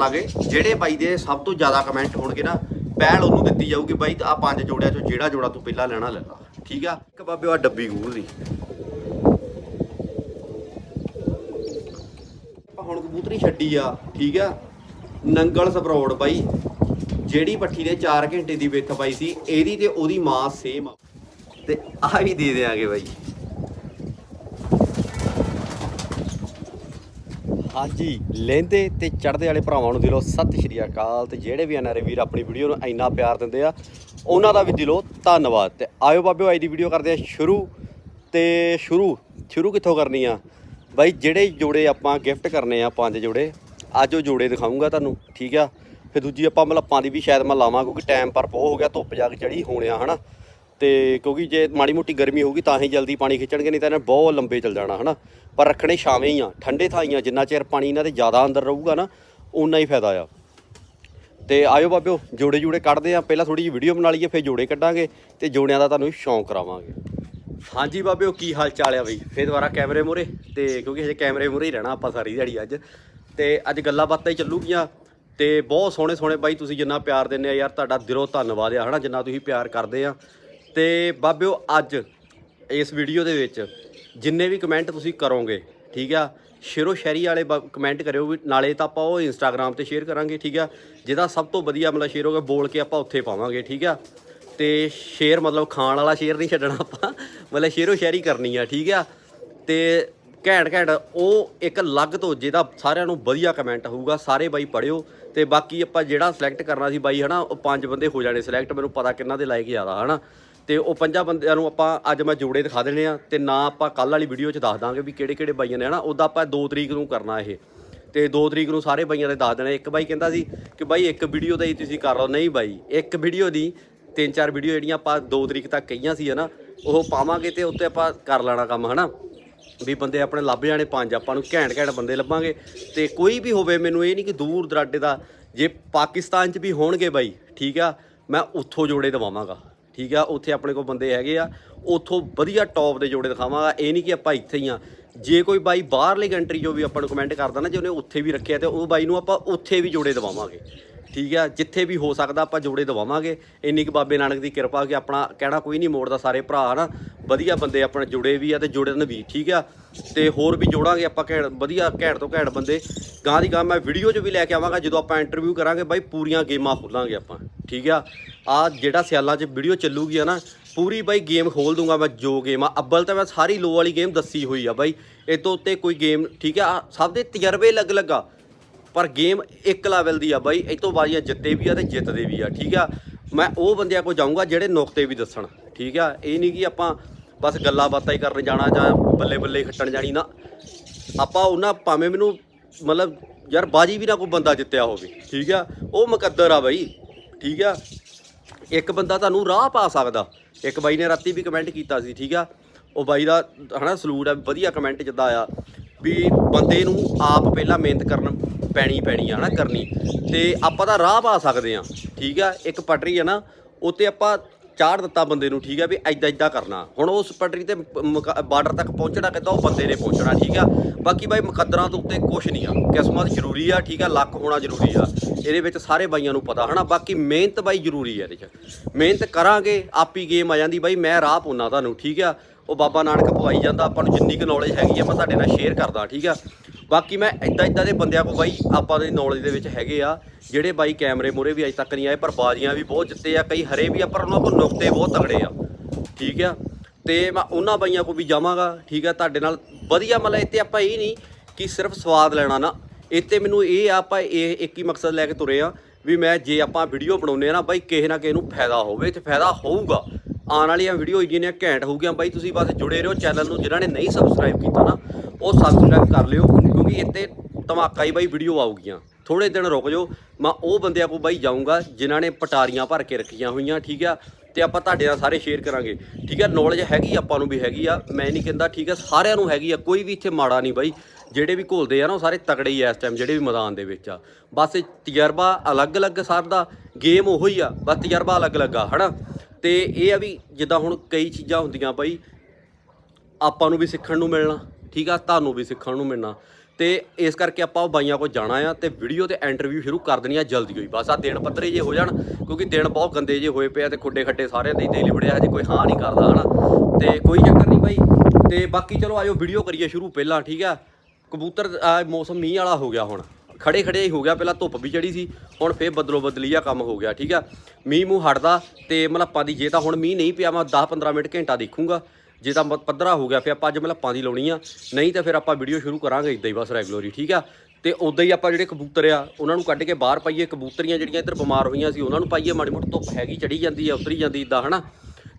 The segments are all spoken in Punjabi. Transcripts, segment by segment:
ਲਾਂਗੇ। ਜਿਹੜੇ ਬਾਈ ਦੇ ਸਭ ਤੋਂ ਜ਼ਿਆਦਾ ਕਮੈਂਟ ਹੋਣਗੇ ਨਾ ਪਹਿਲ ਉਹਨੂੰ ਦਿੱਤੀ ਜਾਊਗੀ ਬਾਈ ਆ ਪੰਜ ਜੋੜਿਆਂ ਚੋਂ ਜਿਹੜਾ ਜੋੜਾ ਤੂੰ ਪਹਿਲਾਂ ਲੈਣਾ ਲੈ ਲਾ। ਠੀਕ ਆ? ਇੱਕ ਬਾਬੇ ਆ ਡੱਬੀ ਗੂਰ ਦੀ ਆਪਾਂ ਹੁਣ ਕਬੂਤਰੀ ਛੱਡੀ ਆ, ਠੀਕ ਆ? ਨੰਗਲ ਸਪਰੋੜ ਬਾਈ, ਜਿਹੜੀ ਪੱਠੀ ਦੇ 4 ਘੰਟੇ ਦੀ ਵਿੱਥ ਪਾਈ ਸੀ, ਇਹਦੀ ਤੇ ਉਹਦੀ ਮਾਂ ਸੇਮ ਆ। ਤੇ ਆ ਵੀ ਦੇ ਦੇਾਂਗੇ ਬਾਈ। ਹਾਂਜੀ ਲੈਂਦੇ ਤੇ ਚੜ੍ਹਦੇ ਵਾਲੇ ਭਰਾਵਾਂ ਨੂੰ ਦਿਲੋਂ ਸਤਿ ਸ਼੍ਰੀ ਅਕਾਲ ਤੇ ਜਿਹੜੇ ਵੀ ਅਨਾਰੇ ਵੀਰ ਆਪਣੀ ਵੀਡੀਓ ਨੂੰ ਇੰਨਾ ਪਿਆਰ ਦਿੰਦੇ ਆ, ਉਹਨਾਂ ਦਾ ਵੀ ਦਿਲੋਂ ਧੰਨਵਾਦ ਤੇ ਆਇਓ ਬਾਬਿਓ ਅੱਜ ਦੀ ਵੀਡੀਓ ਕਰਦੇ ਆ ਸ਼ੁਰੂ ਤੇ ਸ਼ੁਰੂ ਸ਼ੁਰੂ ਕਿੱਥੋਂ ਕਰਨੀ ਆ? ਬਾਈ ਜਿਹੜੇ ਜੋੜੇ ਆਪਾਂ ਗਿਫਟ ਕਰਨੇ ਆ, ਪੰਜ ਜੋੜੇ, ਅੱਜ ਉਹ ਜੋੜੇ ਦਿਖਾਉਂਗਾ ਤੁਹਾਨੂੰ, ਠੀਕ ਆ? ਫਿਰ ਦੂਜੀ ਆਪਾਂ ਮਲੱਪਾਂ ਦੀ ਵੀ ਸ਼ਾਇਦ ਮੈਂ ਲਾਵਾਂ ਕਿਉਂਕਿ ਟਾਈਮ ਪਰ ਬਹੁਤ ਹੋ ਗਿਆ, ਧੁੱਪ ਜਾ ਕੇ ਚੜੀ ਹੋਣਿਆ, ਹਨਾ? ਤੇ ਕਿਉਂਕਿ ਜੇ ਮਾੜੀ ਮੋਟੀ ਗਰਮੀ ਹੋਊਗੀ ਤਾਂ ਹੀ ਜਲਦੀ ਪਾਣੀ ਖਿੱਚਣਗੇ, ਨਹੀਂ ਤਾਂ ਇਹਨੇ ਬਹੁਤ ਲੰਬੇ ਚੱਲ ਜਾਣਾ, ਹਨਾ? ਪਰ ਰੱਖਣੇ ਛਾਵੇਂ ਹੀ ਆ, ਠੰਡੇ ਥਾਈਆਂ, ਜਿੰਨਾ ਚਿਰ ਪਾਣੀ ਇਹਨਾਂ ਦੇ ਜ਼ਿਆਦਾ ਅੰਦਰ ਰਹੂਗਾ ਨਾ ਉਨਾ ਹੀ ਫਾਇਦਾ ਆ। ਤੇ ਆਇਓ ਬਾਬਿਓ, ਜੋੜੇ ਜੋੜੇ ਕੱਢਦੇ ਆ, ਪਹਿਲਾਂ ਥੋੜੀ ਜਿਹੀ ਵੀਡੀਓ ਬਣਾ ਲਈਏ, ਫਿਰ ਜੋੜੇ ਕੱਢਾਂਗੇ ਤੇ ਜੋੜਿਆਂ ਦਾ ਤੁਹਾਨੂੰ ਸ਼ੌਂਕ ਕਰਾਵਾਂਗੇ। ਹਾਂਜੀ ਬਾਬਿਓ, ਕੀ ਹਾਲ ਚਾਲ ਆ ਬਈ? ਫੇਰ ਦੁਬਾਰਾ ਕੈਮਰੇ ਮੂਹਰੇ, ਤੇ ਕਿਉਂਕਿ ਹਜੇ ਕੈਮਰੇ ਮੂਹਰੇ ਹੀ ਰਹਿਣਾ ਆਪਾਂ ਸਾਰੀ ਦਿਹਾੜੀ ਅੱਜ। ਤੇ ਅੱਜ ਗੱਲਾਂ ਬਾਤਾਂ ਹੀ ਚੱਲੂਗੀਆਂ। ਤੇ ਬਹੁਤ ਸੋਹਣੇ ਸੋਹਣੇ ਬਾਈ, ਤੁਸੀਂ ਜਿੰਨਾ ਪਿਆਰ ਦਿੰਦੇ ਆ ਯਾਰ, ਤੁਹਾਡਾ ਦਿਲੋਂ ਧੰਨਵਾਦ ਆ, ਹਨਾ? ਜਿੰਨਾ ਤੁਸੀਂ ਪਿਆਰ ਕਰਦੇ ਆ। ਤੇ ਬਾਬਿਓ ਅੱਜ ਇਸ ਵੀਡੀਓ ਦੇ ਵਿੱਚ ਜਿੰਨੇ ਵੀ ਕਮੈਂਟ ਤੁਸੀਂ ਕਰੋਗੇ, ਠੀਕ ਆ, ਸ਼ੇਰੋ ਸ਼ਾਇਰੀ ਵਾਲੇ ਕਮੈਂਟ ਕਰਿਓ ਵੀ, ਨਾਲੇ ਤਾਂ ਆਪਾਂ ਉਹ ਇੰਸਟਾਗ੍ਰam ਤੇ ਸ਼ੇਅਰ ਕਰਾਂਗੇ, ਠੀਕ ਆ, ਜਿਹਦਾ ਸਭ ਤੋਂ ਵਧੀਆ ਮਤਲਬ ਸ਼ੇਅਰ ਹੋਗਾ ਬੋਲ ਕੇ ਆਪਾਂ ਉੱਥੇ ਪਾਵਾਂਗੇ, ਠੀਕ ਆ, ਤੇ ਸ਼ੇਅਰ ਮਤਲਬ ਖਾਣ ਵਾਲਾ ਸ਼ੇਅਰ ਨਹੀਂ ਛੱਡਣਾ ਆਪਾਂ, ਮਤਲਬ ਸ਼ੇਰੋ ਸ਼ਾਇਰੀ ਕਰਨੀ ਆ, ਠੀਕ ਆ, ਤੇ ਘੈਂਟ ਘੈਂਟ ਉਹ ਇੱਕ ਅਲੱਗ ਤੋਂ ਜਿਹਦਾ ਸਾਰਿਆਂ ਨੂੰ ਵਧੀਆ ਕਮੈਂਟ ਹੋਊਗਾ, ਸਾਰੇ ਬਾਈ ਪੜਿਓ ਤੇ ਬਾਕੀ ਆਪਾਂ ਜਿਹੜਾ ਸਿਲੈਕਟ ਕਰਨਾ ਸੀ ਬਾਈ, ਹਨਾ, ਉਹ ਪੰਜ ਬੰਦੇ ਹੋ ਜਾਣੇ ਸਿਲੈਕਟ ਮੈਨੂੰ ਪਤਾ ਕਿੰਨਾ ਦੇ ਲਾਇਕ ਜ਼ਿਆਦਾ, ਹਨਾ ਤੇ ਉਹ ਪੰਜਾਂ ਬੰਦਿਆਂ ਨੂੰ ਆਪਾਂ ਅੱਜ ਮੈਂ ਜੋੜੇ ਦਿਖਾ ਦੇਣੇ ਆ ਤੇ ਨਾ ਆਪਾਂ ਕੱਲ ਵਾਲੀ ਵੀਡੀਓ 'ਚ ਦੱਸ ਦਾਂਗੇ ਵੀ ਕਿਹੜੇ ਕਿਹੜੇ ਬਾਈਆਂ ਨੇ, ਹਨਾ? ਉਹਦਾ ਆਪਾਂ 2 ਤਰੀਕ ਨੂੰ ਕਰਨਾ ਇਹ। ਤੇ 2 ਤਰੀਕ ਨੂੰ ਸਾਰੇ ਬਾਈਆਂ ਦੇ ਦੱਸ ਦੇਣਾ। ਇੱਕ ਬਾਈ ਕਹਿੰਦਾ ਸੀ ਕਿ ਬਾਈ ਇੱਕ ਵੀਡੀਓ ਦਾ ਹੀ ਤੁਸੀਂ ਕਰ ਲਓ। ਨਹੀਂ ਬਾਈ, ਇੱਕ ਵੀਡੀਓ ਦੀ ਤਿੰਨ ਚਾਰ ਵੀਡੀਓ ਜਿਹੜੀਆਂ ਆਪਾਂ 2 ਤਰੀਕ ਤੱਕ ਕਹੀਆਂ ਸੀ, ਹਨਾ? ਉਹ ਪਾਵਾਂਗੇ ਤੇ ਉੱਤੇ ਆਪਾਂ ਕਰ ਲੈਣਾ ਕੰਮ, ਹਨਾ? ਵੀ ਬੰਦੇ ਆਪਣੇ ਲੱਭ ਜਾਣੇ ਪੰਜ, ਆਪਾਂ ਨੂੰ ਘੈਂਟ ਘੈਂਟ ਬੰਦੇ ਲੱਭਾਂਗੇ। ਤੇ ਕੋਈ ਵੀ ਹੋਵੇ, ਮੈਨੂੰ ਇਹ ਨਹੀਂ ਕਿ ਦੂਰ ਦਰਾਡੇ ਦਾ, ਜੇ ਪਾਕਿਸਤਾਨ 'ਚ ਵੀ ਹੋਣਗੇ ਬਾਈ, ਠੀਕ ਆ? ਮੈਂ ਉੱਥੋਂ ਜੋੜੇ ਦਵਾਵਾਂਗਾ। ਠੀਕ ਆ, ਉੱਥੇ ਆਪਣੇ ਕੋਲ ਬੰਦੇ ਹੈਗੇ ਆ। ਉੱਥੋਂ ਵਧੀਆ ਟੌਪ ਦੇ ਜੋੜੇ ਦਿਖਾਵਾਂਗਾ। ਇਹ ਨਹੀਂ ਕਿ ਆਪਾਂ ਇੱਥੇ ਹੀ ਆ। ਜੇ ਕੋਈ ਬਾਈ ਬਾਹਰਲੀ ਕੰਟਰੀ ਜੋ ਵੀ ਆਪਾਂ ਨੂੰ ਕਮੈਂਟ ਕਰਦਾ ਨਾ, ਜੇ ਉਹਨੇ ਉੱਥੇ ਵੀ ਰੱਖਿਆ ਤੇ ਉਹ ਬਾਈ ਨੂੰ ਆਪਾਂ ਉੱਥੇ ਵੀ ਜੋੜੇ ਦਵਾਵਾਂਗੇ। ਠੀਕ ਆ, ਜਿੱਥੇ ਵੀ ਹੋ ਸਕਦਾ ਆਪਾਂ ਜੋੜੇ ਦਵਾਵਾਂਗੇ। ਇੰਨੀ ਕੁ ਬਾਬੇ ਨਾਨਕ ਦੀ ਕਿਰਪਾ ਕਿ ਆਪਣਾ ਕਹਿਣਾ ਕੋਈ ਨਹੀਂ ਮੋੜਦਾ, ਸਾਰੇ ਭਰਾ ਨਾ ਵਧੀਆ ਬੰਦੇ ਆਪਣੇ ਜੁੜੇ ਵੀ ਆ ਤੇ ਜੁੜਨ ਵੀ ਠੀਕ ਆ। ਤੇ ਹੋਰ ਵੀ ਜੋੜਾਂਗੇ ਆਪਾਂ ਘੈਂਟ, ਵਧੀਆ ਘੈਂਟ ਤੋਂ ਘੈਂਟ ਬੰਦੇ। ਗਾਂ ਦੀ ਗਾਂ ਮੈਂ ਵੀਡੀਓ 'ਚ ਵੀ ਲੈ ਕੇ ਆਵਾਂਗਾ, ਜਦੋਂ ਆਪਾਂ ਇੰਟਰਵਿਊ ਕਰਾਂਗੇ ਬਾਈ, ਪੂਰੀਆਂ ਗੇਮਾਂ ਖੋਲਾਂਗੇ ਆਪਾਂ, ਠੀਕ ਆ। ਆ ਜਿਹੜਾ ਸਿਆਲਾਂ 'ਚ ਵੀਡੀਓ ਚੱਲੂਗੀ ਆ ਨਾ, ਪੂਰੀ ਬਾਈ ਗੇਮ ਖੋਲ ਦੂੰਗਾ ਮੈਂ, ਜੋ ਗੇਮ ਆ। ਅੱਬਲ ਤਾਂ ਮੈਂ ਸਾਰੀ ਲੋ ਵਾਲੀ ਗੇਮ ਦੱਸੀ ਹੋਈ ਆ ਬਾਈ, ਇਹ ਤੋਂ ਉੱਤੇ ਕੋਈ ਗੇਮ, ਠੀਕ ਆ, ਸਭ ਦੇ ਤਜਰਬੇ ਅਲੱਗ ਲੱਗਾ ਪਰ ਗੇਮ ਇੱਕ ਲੈਵਲ ਦੀ ਆ ਬਾਈ, ਇਹ ਤੋਂ ਬਾਜ਼ੀਆਂ ਜਿੱਤੇ ਵੀ ਆ ਤੇ ਜਿੱਤਦੇ ਵੀ ਆ, ਠੀਕ ਆ? ਮੈਂ ਉਹ ਬੰਦਿਆਂ ਕੋਲ ਜਾਊਂਗਾ ਜਿਹੜੇ ਨੁਕਤੇ ਵੀ ਦੱਸਣ, ਠੀਕ ਆ? ਇਹ ਨਹੀਂ ਕਿ ਆਪਾਂ ਬਸ ਗੱਲਾਂ ਬਾਤਾਂ ਹੀ ਕਰਨ ਜਾਣਾ ਜਾਂ ਬੱਲੇ ਬੱਲੇ ਖੱਟਣ ਜਾਣੀ, ਨਾ। ਆਪਾਂ ਉਹਨਾਂ ਭਾਵੇਂ ਮੈਨੂੰ ਮਤਲਬ ਯਾਰ ਬਾਜੀ ਵੀ ਨਾ ਕੋਈ ਬੰਦਾ ਜਿੱਤਿਆ ਹੋਵੇ, ਠੀਕ ਆ? ਉਹ ਮੁਕੱਦਰ ਆ ਬਾਈ, ਠੀਕ ਆ? ਇੱਕ ਬੰਦਾ ਤੁਹਾਨੂੰ ਰਾਹ ਪਾ ਸਕਦਾ। ਇੱਕ ਬਾਈ ਨੇ ਰਾਤੀ ਵੀ ਕਮੈਂਟ ਕੀਤਾ ਸੀ, ਠੀਕ ਆ? ਉਹ ਬਾਈ ਦਾ ਹਨਾ ਸਲੂਟ ਆ, ਵਧੀਆ ਕਮੈਂਟ ਜਿੱਦਾਂ ਆ ਵੀ ਬੰਦੇ ਨੂੰ ਆਪ ਪਹਿਲਾਂ ਮਿਹਨਤ ਕਰਨ ਪੈਣੀ ਪੈਣੀ ਆ ਨਾ ਕਰਨੀ। ਤੇ ਆਪਾਂ ਤਾਂ ਰਾਹ ਪਾ ਸਕਦੇ ਆ, ਠੀਕ ਆ? ਇੱਕ ਪਟਰੀ ਆ ਨਾ, ਉੱਤੇ ਆਪਾਂ ਚਾੜ ਦਿੱਤਾ ਬੰਦੇ ਨੂੰ, ਠੀਕ ਆ, ਵੀ ਐਦਾਂ ਐਦਾਂ ਕਰਨਾ। ਹੁਣ ਉਸ ਪਟਰੀ ਤੇ ਬਾਰਡਰ ਤੱਕ ਪਹੁੰਚਣਾ ਕਿੱਦਾਂ, ਉਹ ਬੰਦੇ ਨੇ ਪਹੁੰਚਣਾ, ਠੀਕ ਆ? ਬਾਕੀ ਬਾਈ ਮੁਕੱਦਰਾਂ ਤੋਂ ਉੱਤੇ ਕੁਝ ਨਹੀਂ ਆ। ਕਿਸਮਤ ਜ਼ਰੂਰੀ ਆ, ਠੀਕ ਆ? ਲੱਕ ਹੋਣਾ ਜ਼ਰੂਰੀ ਆ। ਇਹਦੇ ਵਿੱਚ ਸਾਰੇ ਬਾਈਆਂ ਨੂੰ ਪਤਾ, ਹਨਾ? ਬਾਕੀ ਮਿਹਨਤ ਬਾਈ ਜ਼ਰੂਰੀ ਆ ਇਹਦੇ 'ਚ। ਮਿਹਨਤ ਕਰਾਂਗੇ, ਆਪੀ ਗੇਮ ਆ ਜਾਂਦੀ ਬਾਈ, ਮੈਂ ਰਾਹ ਪਾਉਣਾ ਤੁਹਾਨੂੰ, ਠੀਕ ਆ? ਉਹ ਬਾਬਾ ਨਾਨਕ ਪਵਾਈ ਜਾਂਦਾ, ਆਪਾਂ ਨੂੰ ਜਿੰਨੀ ਕੁ ਨੌਲੇਜ ਹੈਗੀ ਆ, ਮੈਂ ਤੁਹਾਡੇ ਨਾਲ ਸ਼ੇਅਰ ਕਰਦਾ, ਠੀਕ ਆ? ਬਾਕੀ ਮੈਂ ਇਦਾਂ ਇਦਾਂ ਦੇ ਬੰਦਿਆਂ ਕੋ ਬਾਈ, ਆਪਾਂ ਦੇ ਨੌਲੇਜ ਦੇ ਵਿੱਚ ਹੈਗੇ ਆ, ਜਿਹੜੇ ਬਾਈ ਕੈਮਰੇ ਮੂਰੇ ਵੀ ਅਜੇ ਤੱਕ ਨਹੀਂ ਆਏ, ਪਰ ਬਾਜ਼ੀਆਂ ਵੀ ਬਹੁਤ ਜਿੱਤੇ ਆ, ਕਈ ਹਰੇ ਵੀ ਆ, ਪਰ ਉਹਨਾਂ ਕੋਲ ਨੁਕਤੇ ਬਹੁਤ ਤਗੜੇ ਆ। ਠੀਕ ਆ? ਤੇ ਮੈਂ ਉਹਨਾਂ ਬਾਈਆਂ ਕੋ ਵੀ ਜਾਵਾਂਗਾ, ਠੀਕ ਆ? ਤੁਹਾਡੇ ਨਾਲ ਵਧੀਆ ਮਤਲਬ ਇੱਥੇ ਆਪਾਂ ਇਹ ਨਹੀਂ ਕਿ ਸਿਰਫ ਸਵਾਦ ਲੈਣਾ ਨਾ। ਇੱਥੇ ਮੈਨੂੰ ਇਹ ਆ, ਆਪਾਂ ਇਹ ਇੱਕ ਹੀ ਮਕਸਦ ਲੈ ਕੇ ਤੁਰੇ ਆ, ਵੀ ਮੈਂ ਜੇ ਆਪਾਂ ਵੀਡੀਓ ਬਣਾਉਨੇ ਆ ਨਾ, ਬਾਈ, ਕਿਸੇ ਨਾ ਕਿਸੇ ਨੂੰ ਫਾਇਦਾ ਹੋਵੇ, ਤੇ ਫਾਇਦਾ ਹੋਊਗਾ। ਆਉਣ ਵਾਲੀਆਂ ਵੀਡੀਓ ਜਿਹੜੀਆਂ ਘੈਂਟ ਹੋਊਗੀਆਂ, ਬਾਈ ਤੁਸੀਂ ਬਸ ਜੁੜੇ ਰਹੋ ਚੈਨਲ ਨੂੰ, ਜਿਨ੍ਹਾਂ ਨੇ ਨਹੀਂ ਸਬਸਕ੍ਰਾਈਬ ਕੀਤਾ ਨਾ, ਉਹ ਸਬਸਕ੍ਰਾਈਬ ਕਰ ਲਿਓ, ਕਿਉਂਕਿ ਇੱਥੇ ਧਮਾਕਾ ਹੀ ਬਾਈ ਵੀਡੀਓ ਆਊਗੀਆਂ। ਥੋੜੇ ਦਿਨ ਰੁਕ ਜਾਓ, ਮੈਂ ਉਹ ਬੰਦਿਆਂ ਕੋਲ ਬਾਈ ਜਾਊਂਗਾ, ਜਿਨ੍ਹਾਂ ਨੇ ਪਟਾਰੀਆਂ ਭਰ ਕੇ ਰੱਖੀਆਂ ਹੋਈਆਂ, ਠੀਕ ਆ? ਤੇ ਆਪਾਂ ਤੁਹਾਡੇ ਨਾਲ ਸਾਰੇ ਸ਼ੇਅਰ ਕਰਾਂਗੇ। ਠੀਕ ਆ ਨੌਲੇਜ ਹੈਗੀ, ਆਪਾਂ ਨੂੰ ਵੀ ਹੈਗੀ ਆ, ਮੈਂ ਨਹੀਂ ਕਹਿੰਦਾ ਠੀਕ ਆ, ਸਾਰਿਆਂ ਨੂੰ ਹੈਗੀ ਆ, ਕੋਈ ਵੀ ਇੱਥੇ ਮਾੜਾ ਨਹੀਂ ਬਾਈ। ਜਿਹੜੇ ਵੀ ਘੋਲਦੇ ਆ ਨਾ, ਉਹ ਸਾਰੇ ਤਕੜੇ ਹੀ ਆ ਇਸ ਟਾਈਮ ਜਿਹੜੇ ਵੀ ਮੈਦਾਨ ਦੇ ਵਿੱਚ ਆ। ਬਸ ਤਜਰਬਾ ਅਲੱਗ-ਅਲੱਗ ਸਭ ਦਾ ਗੇਮ ਉਹੋ ਹੀ ਆ, ਬਸ ਤਜਰਬਾ ਅਲੱਗ-ਅਲੱਗ ਆ, ਹਨਾ? ਤੇ ਇਹ ਆ ਵੀ ਜਿੱਦਾਂ ਹੁਣ ਕਈ ਚੀਜ਼ਾਂ ਹੁੰਦੀਆਂ ਬਾਈ, ਆਪਾਂ ਨੂੰ ਵੀ ਸਿੱਖਣ ਨੂੰ ਮਿਲਣਾ, ਠੀਕ ਆ, ਤੁਹਾਨੂੰ ਵੀ ਸਿੱਖਣ ਨੂੰ ਮਿਲਣਾ। ਤੇ ਇਸ ਕਰਕੇ ਆਪਾਂ ਉਹ ਬਾਈਆਂ ਕੋਲ ਜਾਣਾ ਆ ਤੇ ਵੀਡੀਓ ਤੇ ਇੰਟਰਵਿਊ ਸ਼ੁਰੂ ਕਰ ਦੇਣੀ ਆ ਜਲਦੀ ਹੋਈ। ਬਸ ਆ ਦਿਨ ਪੱਧਰੇ ਜੇ ਹੋ ਜਾਣ, ਕਿਉਂਕਿ ਦਿਨ ਬਹੁਤ ਗੰਦੇ ਜੇ ਹੋਏ ਪਏ ਆ ਤੇ ਖੁੱਡੇ ਖੱਡੇ ਸਾਰਿਆਂ ਦੇ ਦੇ ਲਿਬੜਿਆ ਹਜੇ ਕੋਈ ਹਾਂ ਨਹੀਂ ਕਰਦਾ, ਹਨਾ। ਤੇ ਕੋਈ ਚੱਕਰ ਨਹੀਂ ਬਾਈ। ਤੇ ਬਾਕੀ ਚਲੋ ਆਇਓ ਵੀਡੀਓ ਕਰੀਏ ਸ਼ੁਰੂ ਪਹਿਲਾਂ, ਠੀਕ ਆ। ਕਬੂਤਰ ਮੌਸਮ ਮੀਂਹ ਵਾਲਾ ਹੋ ਗਿਆ ਹੁਣ। ਖੜੇ ਖੜੇ ਹੀ ਹੋ ਗਿਆ, ਪਹਿਲਾਂ ਧੁੱਪ ਵੀ ਚੜੀ ਸੀ, ਹੁਣ ਫੇਰ ਬਦਲੋ ਬਦਲੀ ਆ ਕੰਮ ਹੋ ਗਿਆ, ਠੀਕ ਆ। ਮੀਂਹ ਮੂੰਹ ਹਟਦਾ ਤੇ ਮਲੱਪਾਂ ਦੀ, ਜੇ ਤਾਂ ਹੁਣ ਮੀਂਹ ਨਹੀਂ ਪਿਆ, ਮੈਂ 10-15 ਮਿੰਟ ਘੰਟਾ ਦੇਖੂੰਗਾ, ਜੇ ਤਾਂ ਮ- ਪੱਧਰਾ ਹੋ ਗਿਆ, ਫਿਰ ਆਪਾਂ ਅੱਜ ਮਲੱਪਾਂ ਦੀ ਲਾਉਣੀ ਆ, ਨਹੀਂ ਤਾਂ ਫਿਰ ਆਪਾਂ ਵੀਡੀਓ ਸ਼ੁਰੂ ਕਰਾਂਗੇ ਇਦਾਂ ਹੀ ਬਸ ਰੈਗੂਲਰੀ ਠੀਕ ਆ। ਤੇ ਉਦਾਂ ਹੀ ਆਪਾਂ ਜਿਹੜੇ ਕਬੂਤਰ ਆ, ਉਹਨਾਂ ਨੂੰ ਕੱਢ ਕੇ ਬਾਹਰ ਪਾਈਏ, ਕਬੂਤਰੀਆਂ ਜਿਹੜੀਆਂ ਇੱਧਰ ਬਿਮਾਰ ਹੋਈਆਂ ਸੀ, ਉਹਨਾਂ ਨੂੰ ਪਾਈਏ, ਮਾੜੀ ਮੋਟੀ ਧੁੱਪ ਹੈਗੀ ਚੜੀ ਜਾਂਦੀ ਆ, ਉਤਰੀ ਜਾਂਦੀ ਇਦਾਂ ਹਨਾ।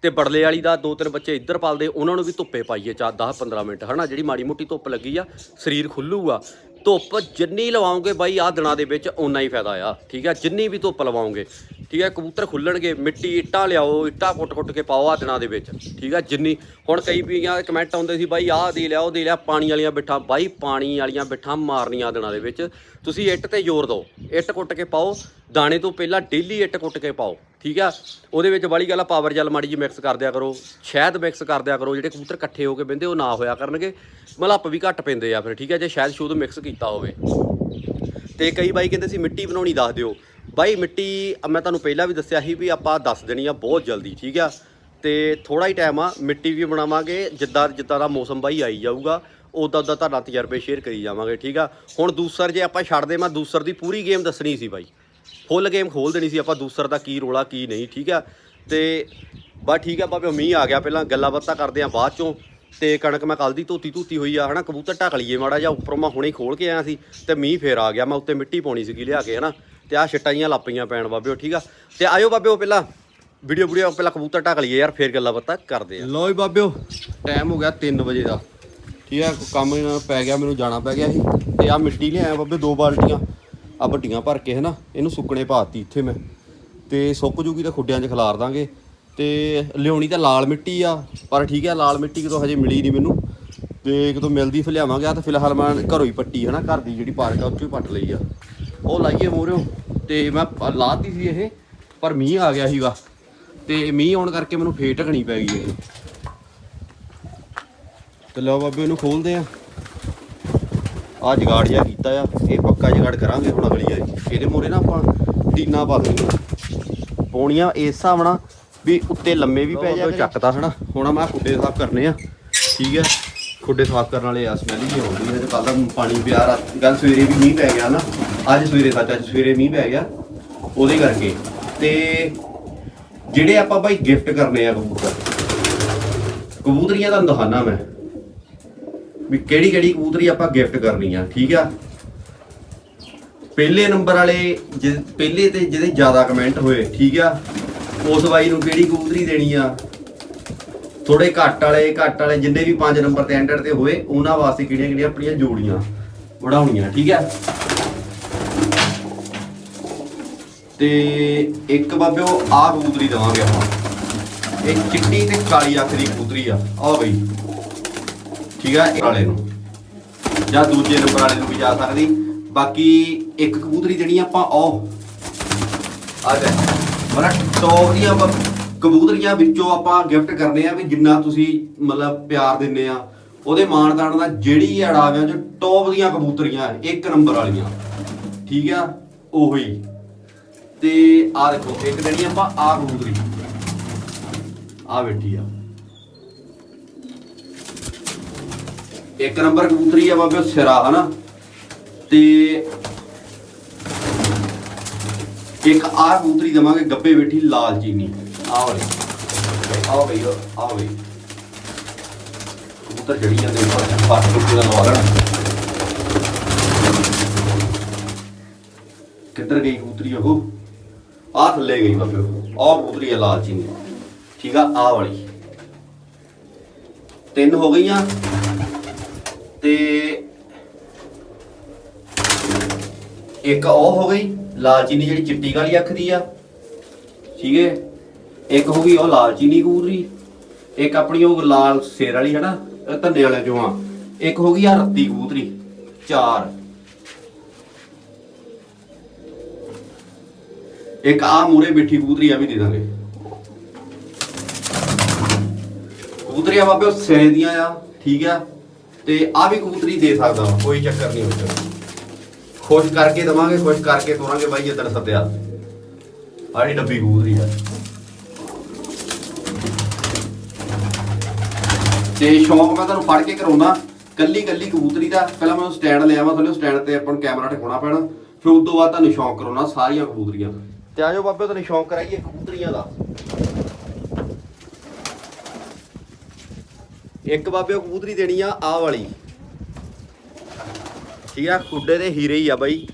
ਤੇ ਬੜਲੇ ਵਾਲੀ ਦਾ ਦੋ ਤਿੰਨ ਬੱਚੇ ਇੱਧਰ ਪਾਲਦੇ, ਉਹਨਾਂ ਨੂੰ ਵੀ ਧੁੱਪੇ ਪਾਈਏ ਚਾ 10 15 ਮਿੰਟ, ਹਨਾ, ਜਿਹੜੀ ਮਾੜੀ ਮੋਟੀ ਧੁੱਪ ਲੱਗੀ ਆ, ਸਰੀਰ ਖੁੱਲੂਗਾ। ਧੁੱਪ ਜਿੰਨੀ ਲਵਾਓਗੇ ਬਾਈ, ਆਹ ਦਿਨਾਂ ਦੇ ਵਿੱਚ ਓਨਾ ਹੀ ਫਾਇਦਾ ਆ। ਠੀਕ ਆ? ਜਿੰਨੀ ਵੀ ਧੁੱਪ ਲਵਾਓਗੇ। ਠੀਕ ਆ? ਕਬੂਤਰ ਖੁੱਲਣਗੇ, ਮਿੱਟੀ, ਇੱਟਾਂ ਲਿਆਓ, ਇੱਟਾਂ ਕੁੱਟ-ਕੁੱਟ ਕੇ ਪਾਓ ਆਹ ਦਿਨਾਂ ਦੇ ਵਿੱਚ। ਠੀਕ ਆ? ਜਿੰਨੀ ਹੁਣ ਕਈ ਵੀਆਂ ਦੇ ਕਮੈਂਟ ਆਉਂਦੇ ਸੀ, ਬਾਈ, ਆਹ ਦੇ ਲਿਆ ਉਹ ਦੇ ਲਿਆ, ਪਾਣੀ ਵਾਲੀਆਂ ਬਿੱਠਾਂ। ਬਾਈ, ਪਾਣੀ ਵਾਲੀਆਂ ਬਿੱਠਾਂ ਮਾਰਨੀਆਂ ਦਿਨਾਂ ਦੇ ਵਿੱਚ। ਤੁਸੀਂ ਇੱਟ ਤੇ ਜ਼ੋਰ ਦਿਓ। ਇੱਟ ਕੁੱਟ ਕੇ ਪਾਓ। ਦਾਣੇ ਤੋਂ ਪਹਿਲਾਂ ਡੇਲੀ ਇੱਟ ਕੁੱਟ ਕੇ ਪਾਓ, ਠੀਕ ਆ? ਉਹਦੇ ਵਿੱਚ ਵਾਲੀ ਗੱਲ ਆ ਪਾਵਰ ਜਲ ਮਾੜੀ ਜੀ ਮਿਕਸ ਕਰ ਦਿਆ ਕਰੋ, ਸ਼ਹਿਦ ਮਿਕਸ ਕਰ ਦਿਆ ਕਰੋ, ਜਿਹੜੇ ਕਬੂਤਰ ਇਕੱਠੇ ਹੋ ਕੇ ਬੰਦੇ ਉਹ ਨਾ ਹੋਇਆ ਕਰਨਗੇ। ਮਲੱਪ ਵੀ ਘੱਟ ਪੈਂਦੇ ਆ ਫਿਰ, ਠੀਕ ਆ? ਜੇ ਸ਼ਹਿਦ ਸ਼ੂਦ ਮਿਕਸ ਕੀਤਾ ਹੋਵੇ। ਤੇ ਕਈ ਬਾਈ ਕਹਿੰਦੇ ਸੀ, ਮਿੱਟੀ ਬਣਾਉਣੀ ਦੱਸ ਦਿਓ। ਬਾਈ, ਮਿੱਟੀ ਮੈਂ ਤੁਹਾਨੂੰ ਪਹਿਲਾਂ ਵੀ ਦੱਸਿਆ ਸੀ ਵੀ ਆਪਾਂ ਦੱਸ ਦੇਣੀ ਆ ਬਹੁਤ ਜਲਦੀ, ਠੀਕ ਆ? ਤੇ ਥੋੜਾ ਹੀ ਟਾਈਮ ਆ, ਮਿੱਟੀ ਵੀ ਬਣਾਵਾਂਗੇ, ਜਿੱਦਾਂ ਜਿੱਦਾਂ ਦਾ ਮੌਸਮ ਬਾਈ ਆਈ ਜਾਊਗਾ ਉਦਾਂ ਉਦਾਂ ਤੁਹਾਡਾ ਤਜਰਬੇ ਸ਼ੇਅਰ ਕਰੀ ਜਾਵਾਂਗੇ, ਠੀਕ ਆ? ਹੁਣ ਦੂਸਰ ਜੇ ਆਪਾਂ ਛੱਡਦੇ ਮੈਂ ਦੂਸਰ ਦੀ ਪੂਰੀ ਗੇਮ ਦੱਸਣੀ ਸੀ ਬਾਈ। ਫੁੱਲ ਗੇਮ ਖੋਲ ਦੇਣੀ ਸੀ ਆਪਾਂ ਦੂਸਰ ਦਾ ਕੀ ਰੋਲਾ ਕੀ ਨਹੀਂ ਠੀਕ ਆ? ਤੇ ਬਸ ਠੀਕ ਆ ਬਾਬੇ ਮੀਂਹ ਆ ਗਿਆ ਪਹਿਲਾਂ ਗੱਲਾਂ ਬਾਤਾਂ ਕਰਦੇ ਆ ਬਾਅਦ ਚੋਂ। ਤੇ ਕਣਕ ਮੈਂ ਕੱਲ ਦੀ ਧੋਤੀ ਧੂਤੀ ਹੋਈ ਆ ਹਨਾ ਕਬੂਤਰ ਢੱਕ ਲਈਏ ਮਾੜਾ ਜਿਹਾ ਉੱਪਰੋਂ ਮੈਂ ਹੁਣੇ ਖੋਲ ਕੇ ਆਇਆ ਸੀ ਤੇ ਮੀਂਹ ਫੇਰ ਆ ਗਿਆ ਮੈਂ ਉੱਤੇ ਮਿੱਟੀ ਪਾਉਣੀ ਸੀਗੀ ਲਿਆ ਕੇ ਹਨਾ। ਤੇ ਆ ਛਿੱਟਾਂ ਜੀਆਂ ਲਾਪੀਆਂ ਪੈਣ ਬਾਬਿਓ ਠੀਕ ਆ? ਤੇ ਆਇਓ ਬਾਬਿਓ ਪਹਿਲਾਂ ਵੀਡੀਓ ਵੀਡੀਓ ਪਹਿਲਾਂ ਕਬੂਤਰ ਢੱਕ ਲਈਏ ਯਾਰ ਫੇਰ ਗੱਲਾਂ ਬਾਤਾਂ ਕਰਦੇ ਆ। ਲਓ ਜੀ ਬਾਬਿਓ। ਟਾਈਮ ਹੋ ਗਿਆ 3 ਵਜੇ ਦਾ। ਠੀਕ ਆ ਕੰਮ ਪੈ ਗਿਆ ਮੈਨੂੰ ਜਾਣਾ ਪੈ ਗਿਆ ਸੀ। ਤੇ ਆ ਮਿੱਟੀ ਲਿਆਇਆ ਬਾਬੇ ਦੋ ਬਾਲਟੀਆਂ। ਆ ਵੱਡੀਆਂ ਭਰ ਕੇ ਹਨਾ, ਇਹਨੂੰ ਸੁੱਕਣੇ ਪਾਤੀ ਇੱਥੇ ਮੈਂ। ਤੇ ਸੁੱਕ ਜੂਗੀ ਤਾਂ ਖੁੱਡਿਆਂ 'ਚ ਖਿਲਾਰ ਦਾਂਗੇ। ਤੇ ਲਿਆਉਣੀ ਤਾਂ ਲਾਲ ਮਿੱਟੀ ਆ, ਪਰ ਠੀਕ ਆ, ਲਾਲ ਮਿੱਟੀ ਕਿਤੋਂ ਹਜੇ ਮਿਲੀ ਨਹੀਂ ਮੈਨੂੰ। ਤੇ ਕਿਤੋਂ ਮਿਲਦੀ ਫਿਰ ਲਿਆਵਾਂਗੇ। ਆ ਤਾਂ ਫਿਲਹਾਲ ਮੈਂ ਘਰੋਂ ਹੀ ਪੱਟੀ ਹਨਾ, ਘਰ ਦੀ ਜਿਹੜੀ ਪਾਰਕ ਆ ਉੱਚੋਂ ਹੀ ਪੱਟ ਲਈ ਆ। ਉਹ ਲਾਈਏ ਮੋਰਿਓ ਤੇ ਮੈਂ ਲਾਤੀ ਸੀ ਇਹ, ਪਰ ਮੀਂਹ ਆ ਗਿਆ ਸੀਗਾ। ਤੇ ਮੀਂਹ ਆਉਣ ਕਰਕੇ ਮੈਨੂੰ ਫੇਰ ਢਕਣੀ ਪੈ ਗਈ ਇਹ। ਤੇ ਲਓ ਬਾਬੇ, ਇਹਨੂੰ ਖੋਲਦੇ ਆ। ਆ ਜਗਾੜ ਜਿਹਾ ਕੀਤਾ ਆ ਇਹ ਪੱਕਾ ਜਗਾੜ ਕਰਾਂਗੇ ਹੁਣ ਅਗਲੀ ਵਾਰੀ। ਇਹਦੇ ਮੋਰੇ ਨਾ ਆਪਾਂ ਟੀਨਾ ਪਾ ਦੇਣੀਆਂ ਪੌਣੀਆਂ ਇਸ ਹਿਸਾਬ ਨਾਲ ਵੀ ਉੱਤੇ ਲੰਮੇ ਵੀ ਪੈ ਜਾਵੇ ਚੱਕਦਾ ਹਨਾ। ਹੁਣ ਮੈਂ ਖੁੱਡੇ ਸਾਫ਼ ਕਰਨੇ ਆ। ਠੀਕ ਹੈ ਖੁੱਡੇ ਸਾਫ਼ ਕਰਨ ਵਾਲੇ ਆ ਸਮੈਲ ਹੀ ਆਉਂਦੀ ਹੈ ਤੇ ਕੱਲ ਦਾ ਪਾਣੀ ਪਿਆ ਰਾਤ ਕੱਲ ਸਵੇਰੇ ਵੀ ਮੀਂਹ ਪੈ ਗਿਆ ਨਾ। ਅੱਜ ਸਵੇਰੇ ਸੱਚ ਅੱਜ ਸਵੇਰੇ ਮੀਂਹ ਪੈ ਗਿਆ। ਉਹਦੇ ਕਰਕੇ। ਤੇ ਜਿਹੜੇ ਆਪਾਂ ਬਾਈ ਗਿਫਟ ਕਰਨੇ ਆ ਕਬੂਤਰ। ਕਬੂਤਰੀਆਂ ਦਾ ਦਿਖਾਣਾ ਮੈਂ। ਵੀ ਕਿਹੜੀ ਕਿਹੜੀ ਕਬੂਤਰੀ ਆਪਾਂ ਗਿਫਟ ਕਰਨੀ ਆ, ਠੀਕ ਆ? ਪਹਿਲੇ ਨੰਬਰ ਵਾਲੇ ਜਿ- ਪਹਿਲੇ ਤੇ ਜਿਹਦੇ ਜ਼ਿਆਦਾ ਕਮੈਂਟ ਹੋਏ, ਠੀਕ ਆ? ਉਸ ਬਾਈ ਨੂੰ ਕਿਹੜੀ ਕਬੂਤਰੀ ਦੇਣੀ ਆ? ਥੋੜੇ ਘੱਟ ਵਾਲੇ ਘੱਟ ਵਾਲੇ, ਜਿੰਨੇ ਵੀ 5 ਨੰਬਰ ਤੇ ਐਂਟਰ ਤੇ ਹੋਏ, ਉਹਨਾਂ ਵਾਸਤੇ ਕਿਹੜੀਆਂ ਕਿਹੜੀਆਂ ਆਪਣੀਆਂ ਜੋੜੀਆਂ ਵੜਾਉਣੀਆਂ ਠੀਕ ਆ? ਤੇ ਇੱਕ ਬਾਬਿਓ ਆ ਕਬੂਤਰੀ ਦਵਾਂਗੇ ਆਪਾਂ। ਇਹ ਚਿੱਟੀ ਤੇ ਕਾਲੀ ਅੱਖ ਦੀ ਕਬੂਤਰੀ ਆ। ਆ ਬਈ। ਠੀਕ ਆ, ਇਹ ਵਾਲੇ ਨੂੰ। ਜਾਂ ਦੂਜੇ ਨੰਬਰ ਵਾਲੇ ਨੂੰ ਵੀ ਜਾ ਸਕਦੀ। ਬਾਕੀ ਇੱਕ ਕਬੂਤਰੀ ਜਿਹੜੀ ਆਪਾਂ ਉਹ ਆ ਜਾ। ਮਰਾ ਟੌਪ ਦੀਆਂ ਕਬੂਤਰੀਆਂ ਵਿੱਚੋਂ ਆਪਾਂ ਗਿਫਟ ਕਰਦੇ ਆ ਵੀ ਜਿੰਨਾ ਤੁਸੀਂ ਮਤਲਬ ਪਿਆਰ ਦਿੰਨੇ ਆ। ਉਹਦੇ ਮਾਨਦਾਨ ਦਾ ਜਿਹੜੀ ਅੜਾਵਿਆਂ ਚ ਟੌਪ ਦੀਆਂ ਕਬੂਤਰੀਆਂ ਇੱਕ ਨੰਬਰ ਵਾਲੀਆਂ। ਠੀਕ ਆ? ਉਹੀ। ਤੇ ਆ ਦੇਖੋ, ਇੱਕ ਦੇਣੀ ਆਪਾਂ ਆ ਕਬੂਤਰੀ। ਆ ਬੈਠੀ ਆ। ਇੱਕ ਨੰਬਰ ਕਬੂਤਰੀ ਆ ਬਾਬੇ, ਸਿਰਾ, ਹਨਾ? ਤੇ ਇੱਕ ਆ ਕਬੂਤਰੀ ਦਵਾਂਗੇ ਗੱਬੇ ਬੈਠੀ ਲਾਲ ਚੀਨੀ। ਆਹ ਵਾਲੀ। ਆ ਬਈ ਆ ਬਈ। ਕਬੂਤਰ ਜੜੀ ਜਾਂਦੇ ਉੱਪਰ, ਪੱਟ ਰੁੱਕੇ ਦਾ ਲਵਾ ਲੈਣਾ। ਕਿੱਧਰ ਗਈ ਕਬੂਤਰੀ ਉਹ? ਆ ਥੱਲੇ ਗਈ ਬਾਬੇ ਆਹ ਕਬੂਤਰੀ ਆ ਲਾਲ ਚੀਨੀ। ਠੀਕ ਆ ਆ ਵਾਲੀ। ਤਿੰਨ ਹੋ ਗਈਆਂ। ਤੇ ਇੱਕ ਉਹ ਹੋ ਗਈ ਲਾਲ ਚੀਨੀ ਜਿਹੜੀ ਚਿੱਟੀ ਕਾਲੀ ਅੱਖ ਦੀ ਆ, ਠੀਕ ਹੈ? ਇੱਕ ਹੋ ਗਈ ਉਹ ਲਾਲ ਚੀਨੀ ਕਬੂਤਰੀ ਇੱਕ ਆਪਣੀ ਉਹ ਲਾਲ ਸੇਰ ਵਾਲੀ ਹੈ ਨਾ ਇਹ ਧੰਨੇ ਵਾਲੇ ਚੋਂ ਆ। ਇੱਕ ਹੋ ਗਈ ਆ ਰੱਤੀ ਕਬੂਤਰੀ ਚਾਰ। ਇੱਕ ਆ ਮੂਰੇ ਬੈਠੀ ਕਬੂਤਰੀ ਆ ਵੀ ਦੇ ਦਾਂਗੇ। ਕਬੂਤਰੀਆਂ ਬਾਬੇ ਉਹ ਸਿਰੇ ਦੀਆਂ ਆ, ਠੀਕ ਆ? ਤੇ ਆ ਵੀ ਕਬੂਤਰੀ ਦੇ ਸਕਦਾ ਵਾਂ, ਕੋਈ ਚੱਕਰ ਨਹੀਂ ਵਿੱਚ ਖੁਸ਼ ਕਰਕੇ ਦਵਾਂਗੇ ਖੁਸ਼ ਕਰਕੇ ਤੋਰਾਂਗੇ ਬਾਈ ਜਿੱਦਣ ਸੱਦਿਆ। ਆੜੀ ਡੱਬੀ ਕਬੂਤਰੀ ਆ। ਤੇ ਸ਼ੌਂਕ ਮੈਂ ਤੁਹਾਨੂੰ ਫੜ ਕੇ ਕਰਾਉਣਾ ਕੱਲੀ ਕੱਲੀ ਕਬੂਤਰੀ ਦਾ। ਪਹਿਲਾਂ ਮੈਂ ਸਟੈਂਡ ਲਿਆ ਵਾ ਥੱਲੇ ਸਟੈਂਡ ਤੇ ਆਪਾਂ ਨੂੰ ਕੈਮਰਾ ਟਿਕਾਉਣਾ ਪੈਣਾ। ਫਿਰ ਉਸ ਤੋਂ ਬਾਅਦ ਤੁਹਾਨੂੰ ਸ਼ੌਂਕ ਕਰਾਉਣਾ ਸਾਰੀਆਂ ਕਬੂਤਰੀਆਂ ਤੇ ਆਜੋ ਬਾਬੇ ਤੁਹਾਨੂੰ ਸ਼ੌਂਕ ਕਰਾਈਏ ਕਬੂਤਰੀਆਂ ਦਾ। ਇੱਕ ਬਾਬੇ ਉਹ ਕਬੂਤਰੀ ਦੇਣੀ ਆ, ਆਹ ਵਾਲੀ। ਠੀਕ ਆ, ਖੁੱਡੇ ਦੇ ਹੀਰੇ ਹੀ ਆ ਬਾਈ।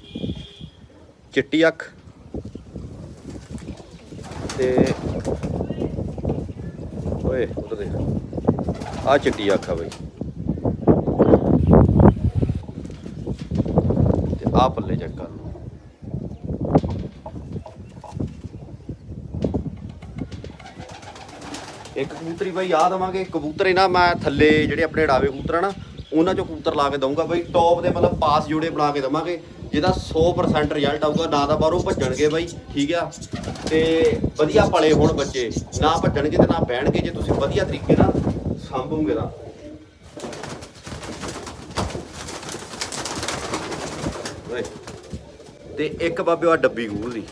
ਚਿੱਟੀ ਅੱਖ। ਤੇ ਓਏ, ਉਧਰ ਦੇ ਆ ਚਿੱਟੀ ਅੱਖ ਆ ਬਾਈ। ਤੇ ਆ ਪੱਲੇ ਚੈੱਕ ਕਰ ਲਓ ਇੱਕ ਕਬੂਤਰੀ ਬਾਈ ਆ ਦਵਾਂਗੇ। ਕਬੂਤਰ ਇਹਨਾਂ, ਮੈਂ ਥੱਲੇ ਜਿਹੜੇ ਆਪਣੇ ਡਾਵੇ ਕਬੂਤਰ ਆ ਨਾ, ਉਹਨਾਂ ਚੋਂ ਕਬੂਤਰ ਲਾ ਕੇ ਦਊਂਗਾ ਬਾਈ। ਟੌਪ ਦੇ ਮਤਲਬ ਪਾਸ ਜੋੜੇ ਬਣਾ ਕੇ ਦਵਾਂਗੇ, ਜਿਹਦਾ 100% ਰਿਜ਼ਲਟ ਆਊਗਾ, ਨਾ ਤਾਂ ਬਾਹਰੋਂ ਭੱਜਣਗੇ ਬਾਈ, ਠੀਕ ਆ? ਤੇ ਵਧੀਆ ਪਲੇ ਹੋਣ ਬੱਚੇ, ਨਾ ਭੱਜਣਗੇ ਤੇ ਨਾ ਬਹਿਣਗੇ, ਜੇ ਤੁਸੀਂ ਵਧੀਆ ਤਰੀਕੇ ਨਾਲ ਸੰਭੋਗੇ ਤਾਂ। ਓਏ ਤੇ ਇੱਕ ਬਾਬੇ ਆ ਡੱਬੀ ਗੂਲ ਦੀ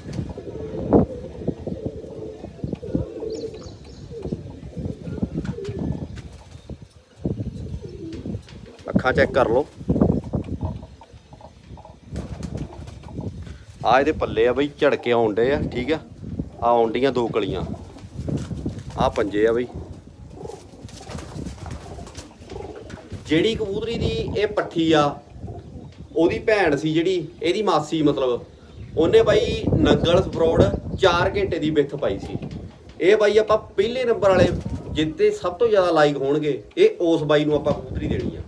ਅੱਖਾਂ ਚੈੱਕ ਕਰ ਲਓ। ਆ ਇਹਦੇ ਪੱਲੇ ਆ ਬਈ, ਝੜਕੇ ਆਉਂਦੇ ਆ, ਠੀਕ ਆ? ਆ ਆਉਂਦੀਆਂ ਦੋ ਕਲੀਆਂ। ਆ ਪੰਜੇ ਆ ਬਈ। ਜਿਹੜੀ ਕਬੂਤਰੀ ਦੀ ਇਹ ਪੱਠੀ ਆ, ਉਹਦੀ ਭੈਣ ਸੀ ਜਿਹੜੀ, ਇਹਦੀ ਮਾਸੀ ਮਤਲਬ। ਉਹਨੇ ਬਾਈ ਨੰਗਲ ਸਪਰੋੜ 4 ਘੰਟੇ ਦੀ ਵਿੱਥ ਪਾਈ ਸੀ। ਇਹ ਬਾਈ ਆਪਾਂ ਪਹਿਲੇ ਨੰਬਰ ਵਾਲੇ ਜਿੱਤੇ ਸਭ ਤੋਂ ਜ਼ਿਆਦਾ ਲਾਈਕ ਹੋਣਗੇ, ਇਹ ਉਸ ਬਾਈ ਨੂੰ ਆਪਾਂ ਕਬੂਤਰੀ ਦੇਣੀ ਆ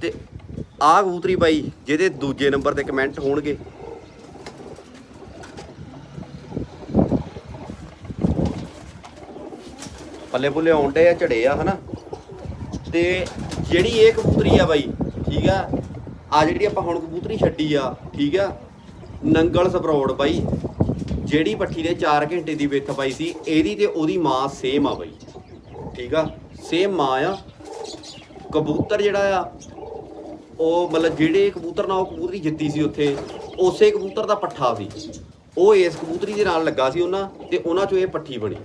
ਤੇ ਆਹ ਕਬੂਤਰੀ ਬਾਈ, ਜਿਹਦੇ ਦੂਜੇ ਨੰਬਰ ਤੇ ਕਮੈਂਟ ਹੋਣਗੇ। ਪੱਲੇ ਪੁੱਲੇ ਆਉਂਦੇ ਆ, ਝੜੇ ਆ, ਹਨਾ? ਤੇ ਜਿਹੜੀ ਇਹ ਕਬੂਤਰੀ ਆ ਬਾਈ, ਠੀਕ ਆ? ਆ ਜਿਹੜੀ ਆਪਾਂ ਹੁਣ ਕਬੂਤਰੀ ਛੱਡੀ ਆ, ਠੀਕ ਆ? ਨੰਗਲ ਸਪਰੋੜ ਬਾਈ, ਜਿਹੜੀ ਪੱਠੀ ਦੇ 4 ਘੰਟੇ ਦੀ ਵਿੱਥ ਪਾਈ ਸੀ, ਇਹਦੀ ਤੇ ਉਹਦੀ ਮਾਂ ਸੇਮ ਆ ਬਾਈ, ਠੀਕ ਆ? ਸੇਮ ਮਾਂ ਆ। ਕਬੂਤਰ ਜਿਹੜਾ ਆ ਉਹ ਮਤਲਬ ਜਿਹੜੇ ਕਬੂਤਰ ਨਾਲ ਉਹ ਕਬੂਤਰੀ ਜਿੱਤੀ ਸੀ ਉੱਥੇ, ਉਸੇ ਕਬੂਤਰ ਦਾ ਪੱਠਾ ਸੀ। ਉਹ ਇਸ ਕਬੂਤਰੀ ਦੇ ਨਾਲ ਲੱਗਾ ਸੀ ਉਹਨਾਂ ਤੇ ਉਹਨਾਂ ਚੋਂ ਇਹ ਪੱਠੀ ਬਣੀ।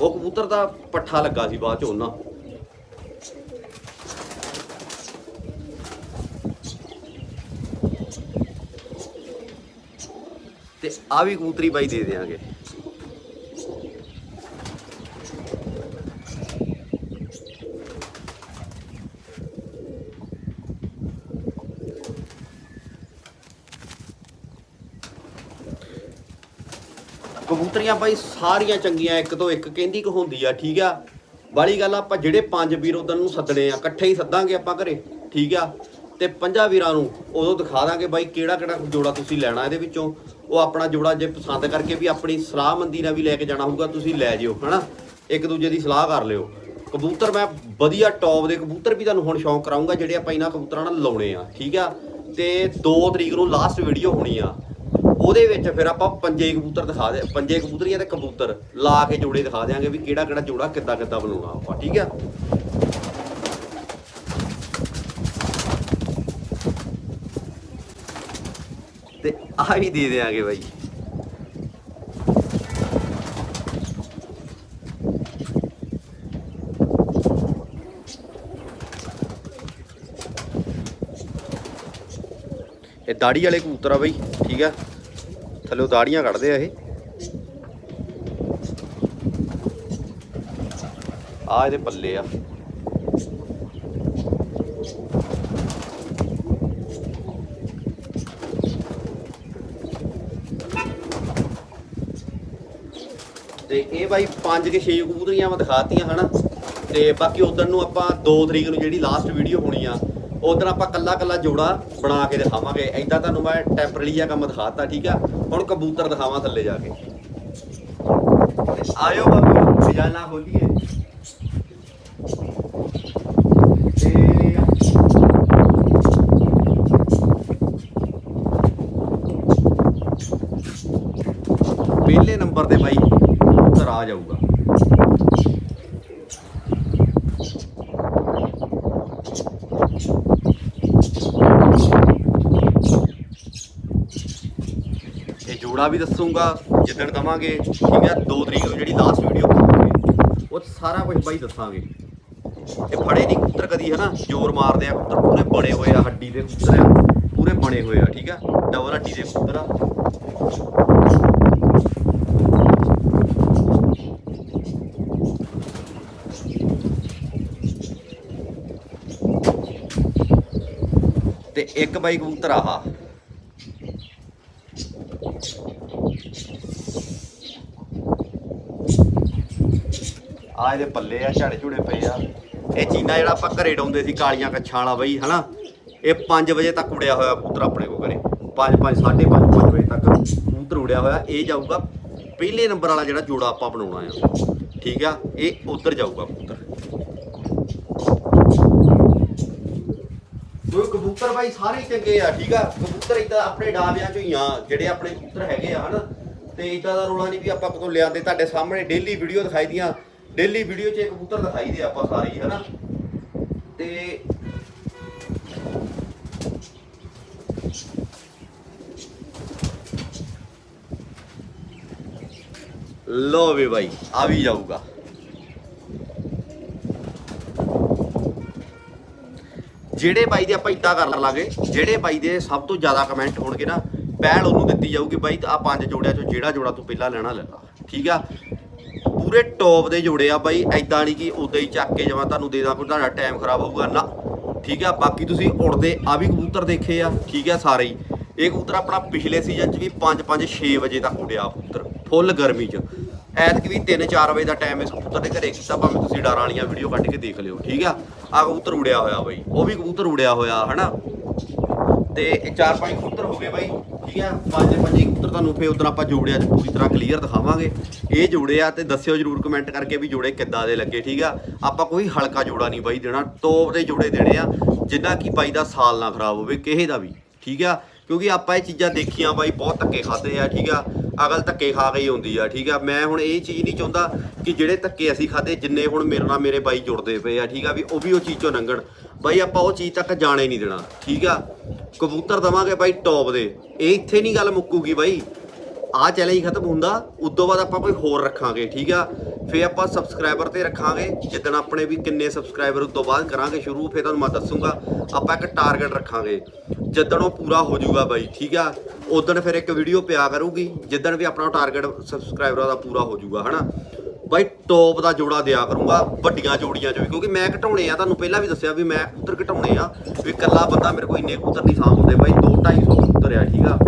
ਉਹ ਕਬੂਤਰ ਦਾ ਪੱਠਾ ਲੱਗਾ ਸੀ ਬਾਅਦ ਚ ਉਹਨਾਂ। ਤੇ ਆ ਵੀ ਕਬੂਤਰੀ ਬਾਈ ਦੇ ਦੇਾਂਗੇ ਕਬੂਤਰੀਆਂ ਬਾਈ ਸਾਰੀਆਂ ਚੰਗੀਆਂ ਇੱਕ ਤੋਂ ਇੱਕ ਕਹਿੰਦੀ ਕਿ ਹੁੰਦੀ ਆ ਠੀਕ ਆ? ਬਾਲੀ ਗੱਲ ਆ, ਆਪਾਂ ਜਿਹੜੇ ਪੰਜ ਵੀਰ ਉਦੋਂ ਨੂੰ ਸੱਦਣੇ ਆ ਇਕੱਠੇ ਹੀ ਸੱਦਾਂਗੇ ਆਪਾਂ ਘਰੇ ਠੀਕ ਆ? ਤੇ ਪੰਜਾਂ ਵੀਰਾਂ ਨੂੰ ਉਦੋਂ ਦਿਖਾ ਦਾਂਗੇ ਬਾਈ ਕਿਹੜਾ ਕਿਹੜਾ ਜੋੜਾ ਤੁਸੀਂ ਲੈਣਾ ਇਹਦੇ ਵਿੱਚੋਂ। ਉਹ ਆਪਣਾ ਜੋੜਾ ਜੇ ਪਸੰਦ ਕਰਕੇ ਵੀ ਆਪਣੀ ਸਲਾਹਮੰਦੀ ਨਾਲ ਵੀ ਲੈ ਕੇ ਜਾਣਾ ਹੋਊਗਾ ਤੁਸੀਂ ਲੈ ਜਿਓ ਹਨਾ? ਇੱਕ ਦੂਜੇ ਦੀ ਸਲਾਹ ਕਰ ਲਿਓ। ਕਬੂਤਰ ਮੈਂ ਵਧੀਆ ਟੌਪ ਦੇ ਕਬੂਤਰ ਵੀ ਤੁਹਾਨੂੰ ਹੁਣ ਸ਼ੌਂਕ ਕਰਾਉਂਗਾ ਜਿਹੜੇ ਆਪਾਂ ਇਹਨਾਂ ਕਬੂਤਰਾਂ ਨਾਲ ਲਾਉਣੇ ਆ ਠੀਕ ਆ? ਤੇ 2 ਤਰੀਕ ਨੂੰ ਲਾਸਟ ਵੀਡੀਓ ਹੋਣੀ ਆ। ਉਹਦੇ ਵਿੱਚ ਫਿਰ ਆਪਾਂ ਪੰਜੇ ਕਬੂਤਰ ਦਿਖਾ ਦੇ, ਪੰਜੇ ਕਬੂਤਰੀਆਂ ਤੇ ਕਬੂਤਰ ਲਾ ਕੇ ਜੋੜੇ ਦਿਖਾ ਦਿਆਂਗੇ ਵੀ ਕਿਹੜਾ ਕਿਹੜਾ ਜੋੜਾ ਕਿੱਦਾਂ ਕਿੱਦਾਂ ਬਣਾਉਣਾ ਆਪਾਂ, ਠੀਕ ਆ? ਤੇ ਆ ਵੀ ਦੇ ਦਿਆਂਗੇ ਬਾਈ। ਇਹ ਦਾੜੀ ਵਾਲੇ ਕਬੂਤਰ ਆ ਬਾਈ, ਠੀਕ ਆ? ਥੱਲੇ ਦਾੜੀਆਂ ਕੱਢਦੇ ਆ ਇਹ। ਆ ਇਹਦੇ ਪੱਲੇ ਆ। ਤੇ ਇਹ ਬਾਈ ਪੰਜ ਕੇ ਛੇ ਕਬੂਤਰੀਆਂ ਮੈਂ ਦਿਖਾਤੀਆਂ, ਹਨਾ? ਤੇ ਬਾਕੀ ਉਦੋਂ ਨੂੰ ਆਪਾਂ 2 ਤਰੀਕ ਨੂੰ ਜਿਹੜੀ ਲਾਸਟ ਵੀਡੀਓ ਹੋਣੀ ਆ ਉਦੋਂ ਆਪਾਂ ਕੱਲਾ ਕੱਲਾ ਜੋੜਾ ਬਣਾ ਕੇ ਦਿਖਾਵਾਂਗੇ। ਐਦਾਂ ਤੁਹਾਨੂੰ ਮੈਂ ਟੈਂਪਰੇਰੀ ਆ ਕੰਮ ਦਿਖਾਤਾ, ਠੀਕ ਆ? ਹੁਣ ਕਬੂਤਰ ਦਿਖਾਵਾਂ ਥੱਲੇ ਜਾ ਕੇ। ਆਇਓ ਬਾਬੂ ਖਜ਼ਾਨਾ ਖੋਲੀਏ। ਪਹਿਲੇ ਨੰਬਰ ਤੇ ਬਾਈ ਕਬੂਤਰ ਆ ਜਾਊਗਾ। ਇਹ ਵੀ ਦੱਸੂਗਾ, ਜਿੱਦਣ ਦਵਾਂਗੇ, ਠੀਕ ਹੈ 2 ਤਰੀਕ ਨੂੰ ਜਿਹੜੀ ਲਾਸਟ ਵੀਡੀਓ ਪਾਵਾਂਗੇ, ਉਹ ਸਾਰਾ ਕੁਝ ਬਾਈ ਦੱਸਾਂਗੇ। ਇਹ ਫੜੇ ਨਹੀਂ ਕਬੂਤਰ ਕਦੀ ਨਾ ਜ਼ੋਰ ਮਾਰਦੇ ਆ ਕਬੂਤਰ ਪੂਰੇ ਬਣੇ ਹੋਏ ਆ, ਹੱਡੀ ਦੇ ਕਬੂਤਰ ਆ, ਪੂਰੇ ਬਣੇ ਹੋਏ ਆ, ਠੀਕ ਆ? ਡਬਲ ਹੱਡੀ ਦੇ ਕਬੂਤਰ ਆ। ਤੇ ਇੱਕ ਬਾਈ ਕਬੂਤਰ ਆਹਾ। ਆ ਇਹਦੇ ਪੱਲੇ ਆ, ਝਾੜੇ ਝੂੜੇ ਪਏ ਆ। ਇਹ ਚੀਨਾ ਜਿਹੜਾ ਆਪਾਂ ਘਰੇ ਡਾਉਂਦੇ ਸੀ, ਕਾਲੀਆਂ ਕੱਛਾਂ ਵਾਲਾ ਬਈ, ਹਨਾ? ਇਹ 5 ਵਜੇ ਤੱਕ ਉੜਿਆ ਹੋਇਆ ਕਬੂਤਰ ਆਪਣੇ ਕੋਲ ਘਰੇ। 5 5 5:30 5 ਵਜੇ ਤੱਕ ਕਬੂਤਰ ਉੜਿਆ ਹੋਇਆ। ਇਹ ਜਾਊਗਾ, ਪਹਿਲੇ ਨੰਬਰ ਵਾਲਾ ਜਿਹੜਾ ਜੋੜਾ ਆਪਾਂ ਬਣਾਉਣਾ ਆ। ਠੀਕ ਆ? ਇਹ ਉੱਧਰ ਜਾਊਗਾ ਕਬੂਤਰ। ਕੋਈ ਕਬੂਤਰ ਬਾਈ ਸਾਰੇ ਚੰਗੇ ਆ, ਠੀਕ ਆ? ਕਬੂਤਰ ਇਦਾਂ ਆਪਣੇ ਡਾਬਿਆਂ ਚੋਂ ਹੀ ਆ, ਜਿਹੜੇ ਆਪਣੇ ਕਬੂਤਰ ਹੈਗੇ ਆ, ਹਨਾ? ਤੇ ਇਦਾਂ ਦਾ ਰੋਲਾ ਨਹੀਂ ਵੀ ਆਪਾਂ ਕਦੋਂ ਲਿਆਂਦੇ। ਤੁਹਾਡੇ ਸਾਹਮਣੇ ਡੇਲੀ ਵੀਡੀਓ ਦਿਖਾਈ ਦੀਆਂ। ਡੇਲੀ ਵੀਡੀਓ 'ਚ ਇਹ ਕਬੂਤਰ ਦਿਖਾਈ ਦੇ ਆਪਾਂ ਸਾਰੇ ਹੀ, ਹਨਾ? ਤੇ ਲੋ ਵੀ ਬਾਈ, ਆ ਵੀ ਜਾਊਗਾ। ਜਿਹੜੇ ਬਾਈ ਦੇ ਆਪਾਂ ਇੱਦਾਂ ਕਰ ਲਾਂਗੇ, ਜਿਹੜੇ ਬਾਈ ਦੇ ਸਭ ਤੋਂ ਜ਼ਿਆਦਾ ਕਮੈਂਟ ਹੋਣਗੇ ਨਾ, ਪਹਿਲ ਉਹਨੂੰ ਦਿੱਤੀ ਜਾਊਗੀ ਬਾਈ ਆ ਪੰਜ ਜੋੜਿਆਂ ਚੋਂ ਜਿਹੜਾ ਜੋੜਾ ਤੂੰ ਪਹਿਲਾਂ ਲੈਣਾ ਲੈ ਲਾ, ਠੀਕ ਆ? ਪੂਰੇ ਟੌਪ ਦੇ ਜੋੜੇ ਆ ਬਾਈ ਐਦਾਂ ਨਹੀਂ ਕਿ ਉਦਾਂ ਹੀ ਚੱਕ ਕੇ ਜਮਾ ਤੁਹਾਨੂੰ ਦੇ ਦਾਂ ਕੋਈ ਤੁਹਾਡਾ ਟਾਈਮ ਖਰਾਬ ਹੋਊਗਾ, ਨਾ। ਠੀਕ ਆ, ਬਾਕੀ ਤੁਸੀਂ ਉੜਦੇ, ਆ ਵੀ ਕਬੂਤਰ ਦੇਖੇ ਆ, ਠੀਕ ਆ ਸਾਰੇ ਹੀ। ਇਹ ਕਬੂਤਰ ਆਪਣਾ ਪਿਛਲੇ ਸੀਜ਼ਨ 'ਚ ਵੀ 5 5 6 ਵਜੇ ਤੱਕ ਉੜਿਆ ਕਬੂਤਰ ਫੁੱਲ ਗਰਮੀ 'ਚ। ਐਤਕ ਵੀ 3-4 ਵਜੇ ਦਾ ਟਾਈਮ ਇਸ ਕਬੂਤਰ ਦੇ ਘਰੇ ਕੀਤਾ, ਭਾਵੇਂ ਤੁਸੀਂ ਡਾਰਾਂ ਵਾਲੀਆਂ ਵੀਡੀਓ ਕੱਢ ਕੇ ਦੇਖ ਲਿਓ, ਠੀਕ ਆ। ਆ ਕਬੂਤਰ ਉੜਿਆ ਹੋਇਆ ਬਾਈ, ਉਹ ਵੀ ਕਬੂਤਰ ਉੜਿਆ ਹੋਇਆ, ਹਨਾ? ਤੇ ਇਹ ਚਾਰ ਪੰਜ ਕਬੂਤਰ ਹੋ ਗਏ ਬਾਈ, ਠੀਕ ਆ? ਪੰਜ ਪੰਜ ਕਬੂਤਰ ਤੁਹਾਨੂੰ ਫੇਰ ਉਧਰ ਆਪਾਂ ਜੋੜਿਆ ਚ ਪੂਰੀ ਤਰ੍ਹਾਂ ਕਲੀਅਰ ਦਿਖਾਵਾਂਗੇ। ਇਹ ਜੋੜੇ ਆ ਤੇ ਦੱਸਿਓ ਜਰੂਰ ਕਮੈਂਟ ਕਰਕੇ ਵੀ ਜੋੜੇ ਕਿੱਦਾਂ ਦੇ ਲੱਗੇ, ਠੀਕ ਆ? ਆਪਾਂ ਕੋਈ ਹਲਕਾ ਜੋੜਾ ਨਹੀਂ ਬਾਈ ਦੇਣਾ ਟੋਪ ਦੇ ਜੋੜੇ ਦੇਣੇ ਆ, ਜਿੰਨਾ ਕਿ ਬਾਈ ਦਾ ਸਾਲ ਨਾ ਖਰਾਬ ਹੋਵੇ, ਕਿਸੇ ਦਾ ਵੀ, ਠੀਕ ਆ? ਕਿਉਂਕਿ ਆਪਾਂ ਇਹ ਚੀਜ਼ਾਂ ਦੇਖੀਆਂ ਬਾਈ, ਬਹੁਤ ਧੱਕੇ ਖਾਦੇ ਆ, ਠੀਕ ਆ? ਅਗਲ ਧੱਕੇ ਖਾ ਗਈ ਹੁੰਦੀ ਆ, ਠੀਕ ਆ? ਮੈਂ ਹੁਣ ਇਹ ਚੀਜ਼ ਨਹੀਂ ਚਾਹੁੰਦਾ ਕਿ ਜਿਹੜੇ ਧੱਕੇ ਅਸੀਂ ਖਾਦੇ ਜਿੰਨੇ ਹੁਣ ਮੇਰੇ ਨਾਲ ਮੇਰੇ ਬਾਈ ਜੁੜਦੇ ਪਏ ਆ, ਠੀਕ ਆ? ਵੀ ਉਹ ਵੀ ਉਹ ਚੀਜ਼ ਚੋਂ ਲੰਘਣ। ਬਾਈ, ਆਪਾਂ ਉਹ ਚੀਜ਼ ਤੱਕ ਜਾਣੇ ਨਹੀਂ ਦੇਣਾ, ਠੀਕ ਆ? ਕਬੂਤਰ ਦਵਾਂਗੇ ਬਾਈ ਟੌਪ ਦੇ। ਇਹ ਇੱਥੇ ਨਹੀਂ ਗੱਲ ਮੁੱਕੂਗੀ ਬਾਈ। ਆ ਚੈਲੰਜ ਖਤਮ ਹੁੰਦਾ, ਉਦੋਂ ਬਾਅਦ ਆਪਾਂ ਕੋਈ ਹੋਰ ਰੱਖਾਂਗੇ, ਠੀਕ ਆ? ਫੇ ਆਪਾਂ ਸਬਸਕ੍ਰਾਈਬਰ ਤੇ ਰੱਖਾਂਗੇ, ਜਿੱਦਣ ਆਪਣੇ ਵੀ ਕਿੰਨੇ ਸਬਸਕ੍ਰਾਈਬਰ ਉਦੋਂ ਬਾਅਦ ਕਰਾਂਗੇ ਸ਼ੁਰੂ ਫੇ ਤੁਹਾਨੂੰ ਮੈਂ ਦੱਸੂਗਾ। ਆਪਾਂ ਇੱਕ ਟਾਰਗੇਟ ਰੱਖਾਂਗੇ। ਜਿੱਦਣ ਉਹ ਪੂਰਾ ਹੋ ਜਾਊਗਾ ਬਾਈ, ਠੀਕ ਆ? ਉਦੋਂ ਫਿਰ ਇੱਕ ਵੀਡੀਓ ਪਿਆ ਕਰੂਗੀ, ਜਿੱਦਣ ਵੀ ਆਪਣਾ ਟਾਰਗੇਟ ਸਬਸਕ੍ਰਾਈਬਰਾਂ ਦਾ ਪੂਰਾ ਹੋ ਜਾਊਗਾ, ਹਨਾ? ਬਾਈ ਟੋਪ ਦਾ ਜੋੜਾ ਦਿਆ ਕਰੂੰਗਾ, ਵੱਡੀਆਂ ਜੋੜੀਆਂ ਚ ਵੀ, ਕਿਉਂਕਿ ਮੈਂ ਘਟਾਉਣੇ ਆ, ਤੁਹਾਨੂੰ ਪਹਿਲਾਂ ਵੀ ਦੱਸਿਆ ਵੀ ਮੈਂ ਕਬੂਤਰ ਘਟਾਉਣੇ ਆ, ਵੀ ਇਕੱਲਾ ਬੰਦਾ ਮੇਰੇ ਕੋਲ ਇੰਨੇ ਕਬੂਤਰ ਨਹੀਂ ਸਾਂਭ ਹੁੰਦੇ ਬਾਈ 2 250 ਕਬੂਤਰ ਆ, ਠੀਕ ਆ।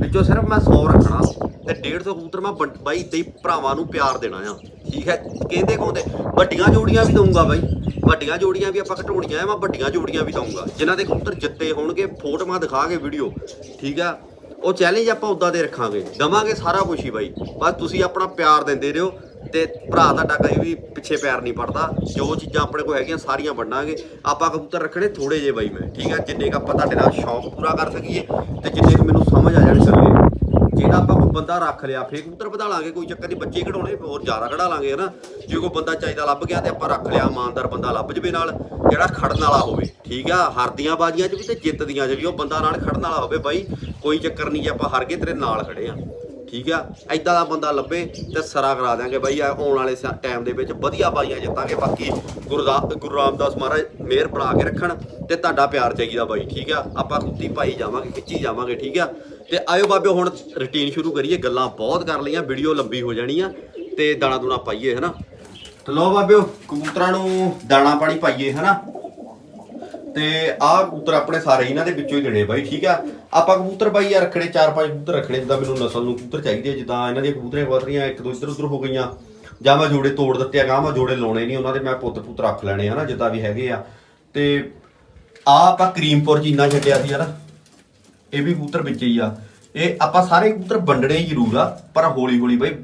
ਵਿੱਚੋਂ ਸਿਰਫ ਮੈਂ 100 ਰੱਖਣਾ ਤੇ 150 ਕਬੂਤਰ ਮੈਂ ਵੰਡ- ਬਾਈ ਤੇ ਭਰਾਵਾਂ ਨੂੰ ਪਿਆਰ ਦੇਣਾ ਆ, ਠੀਕ ਹੈ? ਕਹਿੰਦੇ ਕੋਂਦੇ ਵੱਡੀਆਂ ਜੋੜੀਆਂ ਵੀ ਦਊਂਗਾ ਬਾਈ, ਵੱਡੀਆਂ ਜੋੜੀਆਂ ਵੀ ਆਪਾਂ ਘਟਾਉਣੀਆਂ ਆ, ਮੈਂ ਵੱਡੀਆਂ ਜੋੜੀਆਂ ਵੀ ਦਊਂਗਾ, ਜਿਨ੍ਹਾਂ ਦੇ ਕਬੂਤਰ ਜਿੱਤੇ ਹੋਣਗੇ, ਫੋਟੋਆਂ ਦਿਖਾ ਕੇ ਵੀਡੀਓ ਠੀਕ ਆ? ਉਹ ਚੈਲੰਜ ਆਪਾਂ ਉਦਾਂ ਦੇ ਰੱਖਾਂਗੇ, ਦਵਾਂਗੇ ਸਾਰਾ ਕੁਝ ਹੀ ਬਾਈ, ਬਸ ਤੁਸੀਂ ਆਪਣਾ ਪਿਆਰ ਦਿੰਦੇ ਰਹੋ ਤੇ ਭਰਾ ਤੁਹਾਡਾ ਕਦੇ ਵੀ ਪਿੱਛੇ ਪੈਰ ਨਹੀਂ ਪੜਦਾ। ਜੋ ਚੀਜ਼ਾਂ ਆਪਣੇ ਕੋਲ ਹੈਗੀਆਂ ਸਾਰੀਆਂ ਵੰਡਾਂਗੇ। ਆਪਾਂ ਕਬੂਤਰ ਰੱਖਣੇ ਥੋੜੇ ਜੇ ਬਾਈ ਮੈਂ, ਠੀਕ ਆ? ਜਿੰਨੇ ਕ ਆਪਾਂ ਤੁਹਾਡੇ ਨਾਲ ਸ਼ੌਂਕ ਪੂਰਾ ਕਰ ਸਕੀਏ ਤੇ ਜਿੰਨੇ ਕੁ ਮੈਨੂੰ ਸਮਝ ਆ ਜਾਣ ਚੱਲੇ ਜਿਹੜਾ ਆਪਾਂ ਕੋਈ ਬੰਦਾ ਰੱਖ ਲਿਆ, ਫੇਰ ਕਬੂਤਰ ਵਧਾ ਲਾਂਗੇ, ਕੋਈ ਚੱਕਰ ਨਹੀਂ, ਬੱਚੇ ਕਢਾਉਣੇ ਹੋਰ ਜ਼ਿਆਦਾ ਕਢਾ ਲਾਂਗੇ, ਹਨਾ? ਜੇ ਕੋਈ ਬੰਦਾ ਚਾਹੀਦਾ ਲੱਭ ਗਿਆ ਤੇ ਆਪਾਂ ਰੱਖ ਲਿਆ, ਇਮਾਨਦਾਰ ਬੰਦਾ ਲੱਭ ਜਵੇ ਨਾਲ, ਜਿਹੜਾ ਖੜਨ ਵਾਲਾ ਹੋਵੇ, ਠੀਕ ਆ? ਹਾਰਦੀਆਂ ਬਾਜ਼ੀਆਂ 'ਚ ਵੀ ਤੇ ਜਿੱਤਦੀਆਂ 'ਚ ਵੀ, ਉਹ ਬੰਦਾ ਨਾਲ ਖੜਨ ਵਾਲਾ ਹੋਵੇ ਬਾਈ। ਕੋਈ ਚੱਕਰ ਨਹੀਂ ਜੇ ਆਪਾਂ ਹਾਰ ਗਏ, ਤੇਰੇ ਨਾਲ ਖੜੇ ਆ। ਠੀਕ ਆ ਐਦਾਂ ਦਾ ਬੰਦਾ ਲੱਭੇ ਤੇ ਸਰਾ ਕਰਾ ਦਿਆਂਗੇ ਬਾਈ ਆਉਣ ਵਾਲੇ ਟਾਈਮ ਦੇ ਵਿੱਚ ਵਧੀਆ ਬਾਈਆਂ ਜਿੱਤਾਂਗੇ, ਬਾਕੀ ਗੁਰਦਾਸ ਗੁਰੂ ਰਾਮਦਾਸ ਮਹਾਰਾਜ ਮਿਹਰ ਬਣਾ ਕੇ ਰੱਖਣ ਤੇ ਤੁਹਾਡਾ ਪਿਆਰ ਚਾਹੀਦਾ ਬਾਈ, ਠੀਕ ਆ? ਆਪਾਂ ਕੁੱਤੀ ਪਾਈ ਜਾਵਾਂਗੇ, ਖਿੱਚੀ ਜਾਵਾਂਗੇ, ਠੀਕ ਆ? ਤੇ ਆਇਓ ਬਾਬੇ, ਹੁਣ ਰੁਟੀਨ ਸ਼ੁਰੂ ਕਰੀਏ, ਗੱਲਾਂ ਬਹੁਤ ਕਰ ਲਈਆਂ ਵੀਡੀਓ ਲੰਬੀ ਹੋ ਜਾਣੀ ਆ ਤੇ ਦਾਣਾ ਦੂਣਾ ਪਾਈਏ, ਹਨਾ? ਤੇ ਲੋ ਬਾਬਿਓ ਕਬੂਤਰਾਂ ਨੂੰ ਦਾਣਾ ਪਾਣੀ ਪਾਈਏ, ਹਨਾ? ਤੇ ਆਹ ਕਬੂਤਰ ਆਪਣੇ ਸਾਰੇ ਇਹਨਾਂ ਦੇ ਵਿੱਚੋਂ ਹੀ ਦੇਣੇ ਬਾਈ, ਠੀਕ ਆ? ਆਪਾਂ ਕਬੂਤਰ ਬਾਈ ਆ ਰੱਖਣੇ, ਚਾਰ ਪੰਜ ਕਬੂਤਰ ਰੱਖਣੇ, ਜਿੱਦਾਂ ਮੈਨੂੰ ਨਸਲ ਨੂੰ ਕਬੂਤਰ ਚਾਹੀਦੇ ਜਿੱਦਾਂ ਇਹਨਾਂ ਦੀਆਂ ਕਬੂਤਰੀਆਂ ਕਬੂਤਰੀਆਂ ਇੱਕ ਦੋ ਇੱਧਰ ਉੱਧਰ ਹੋ ਗਈਆਂ। ਜਾਂ ਮੈਂ ਜੋੜੇ ਤੋੜ ਦਿੱਤੇ ਆ ਗਾਂ ਮੈਂ ਜੋੜੇ ਲਾਉਣੇ ਨਹੀਂ, ਉਹਨਾਂ ਦੇ ਮੈਂ ਪੁੱਤ ਪੁੱਤ ਰੱਖ ਲੈਣੇ ਹਨਾ ਜਿੱਦਾਂ ਵੀ ਹੈਗੇ ਆ। ਤੇ ਆ ਆਪਾਂ ਕਰੀਮਪੁਰ ਚੀਨਾ ਛੱਡਿਆ ਸੀ ਹਨਾ ਇਹ ਵੀ ਕਬੂਤਰ ਵਿੱਚ ਹੀ ਆ। ਇਹ ਆਪਾਂ ਸਾਰੇ ਕਬੂਤਰ ਵੰਡਣੇ ਹੀ ਜ਼ਰੂਰ ਆ, ਪਰ ਹੌਲੀ ਹੌਲੀ ਬਾਈ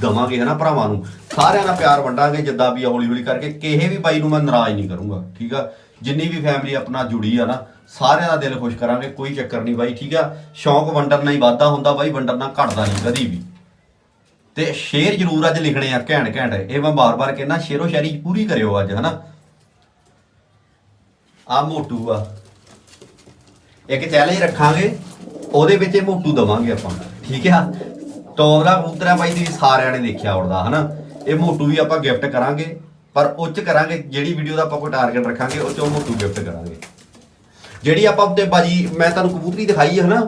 ਦਵਾਂਗੇ ਹਨਾ ਭਰਾਵਾਂ ਨੂੰ। ਸਾਰਿਆਂ ਦਾ ਪਿਆਰ ਵੰਡਾਂਗੇ, ਜਿੱਦਾਂ ਵੀ ਆ ਹੌਲੀ ਹੌਲੀ ਕਰਕੇ, ਕਿਸੇ ਵੀ ਬਾਈ ਨੂੰ ਮੈਂ ਨਾਰਾਜ਼ ਨਹੀਂ ਕਰੂੰਗਾ, ਠੀਕ ਆ? ਜਿੰਨੀ ਵੀ ਫੈਮਿਲੀ ਆਪਣਾ ਜੁੜੀ ਆ ਨਾ, ਸਾਰਿਆਂ ਦਾ ਦਿਲ ਖੁਸ਼ ਕਰਾਂਗੇ, ਕੋਈ ਚੱਕਰ ਨਹੀਂ ਬਾਈ, ਠੀਕ ਆ? ਸ਼ੌਂਕ ਵੰਡਣ ਨਾਲ ਹੀ ਵਾਧਾ ਹੁੰਦਾ ਬਾਈ, ਵੰਡਣ ਨਾਲ ਘਟਦਾ ਨਹੀਂ ਕਦੀ ਵੀ। ਤੇ ਸ਼ੇਰ ਜ਼ਰੂਰ ਅੱਜ ਲਿਖਣੇ ਆ, ਘੈਂਟ ਘੈਂਟ। ਇਹ ਮੈਂ ਬਾਰ-ਬਾਰ ਕਹਿੰਦਾ, ਸ਼ੇਰੋ ਸ਼ਾਇਰੀ ਪੂਰੀ ਕਰਿਓ ਅੱਜ, ਹਨਾ? ਆ ਮੋਟੂ ਆ। ਇੱਕ ਚੈਲੰਜ ਰੱਖਾਂਗੇ, ਉਹਦੇ ਵਿੱਚ ਇਹ ਮੋਟੂ ਦਵਾਂਗੇ ਆਪਾਂ। ਠੀਕ ਆ? ਟੌਪ ਦਾ ਕਬੂਤਰ ਆ ਬਾਈ, ਤੁਸੀਂ ਸਾਰਿਆਂ ਨੇ ਦੇਖਿਆ ਉੜਦਾ ਹਨਾ? ਇਹ ਮੋਟੂ ਵੀ ਆਪਾਂ ਗਿਫਟ ਕਰਾਂਗੇ। ਪਰ ਉੱਚ ਕਰਾਂਗੇ, ਜਿਹੜੀ ਵੀਡੀਓ ਦਾ ਆਪਾਂ ਕੋਈ ਟਾਰਗੇਟ ਰੱਖਾਂਗੇ, ਉਹ ਚ ਉਹ ਮੋਟੂ ਗਿਫਟ ਕਰਾਂਗੇ। ਜਿਹੜੀ ਆਪਾਂ ਉੱਤੇ ਬਾਜੀ ਮੈਂ ਤੁਹਾਨੂੰ ਕਬੂਤਰੀ ਦਿਖਾਈ ਹੈ ਨਾ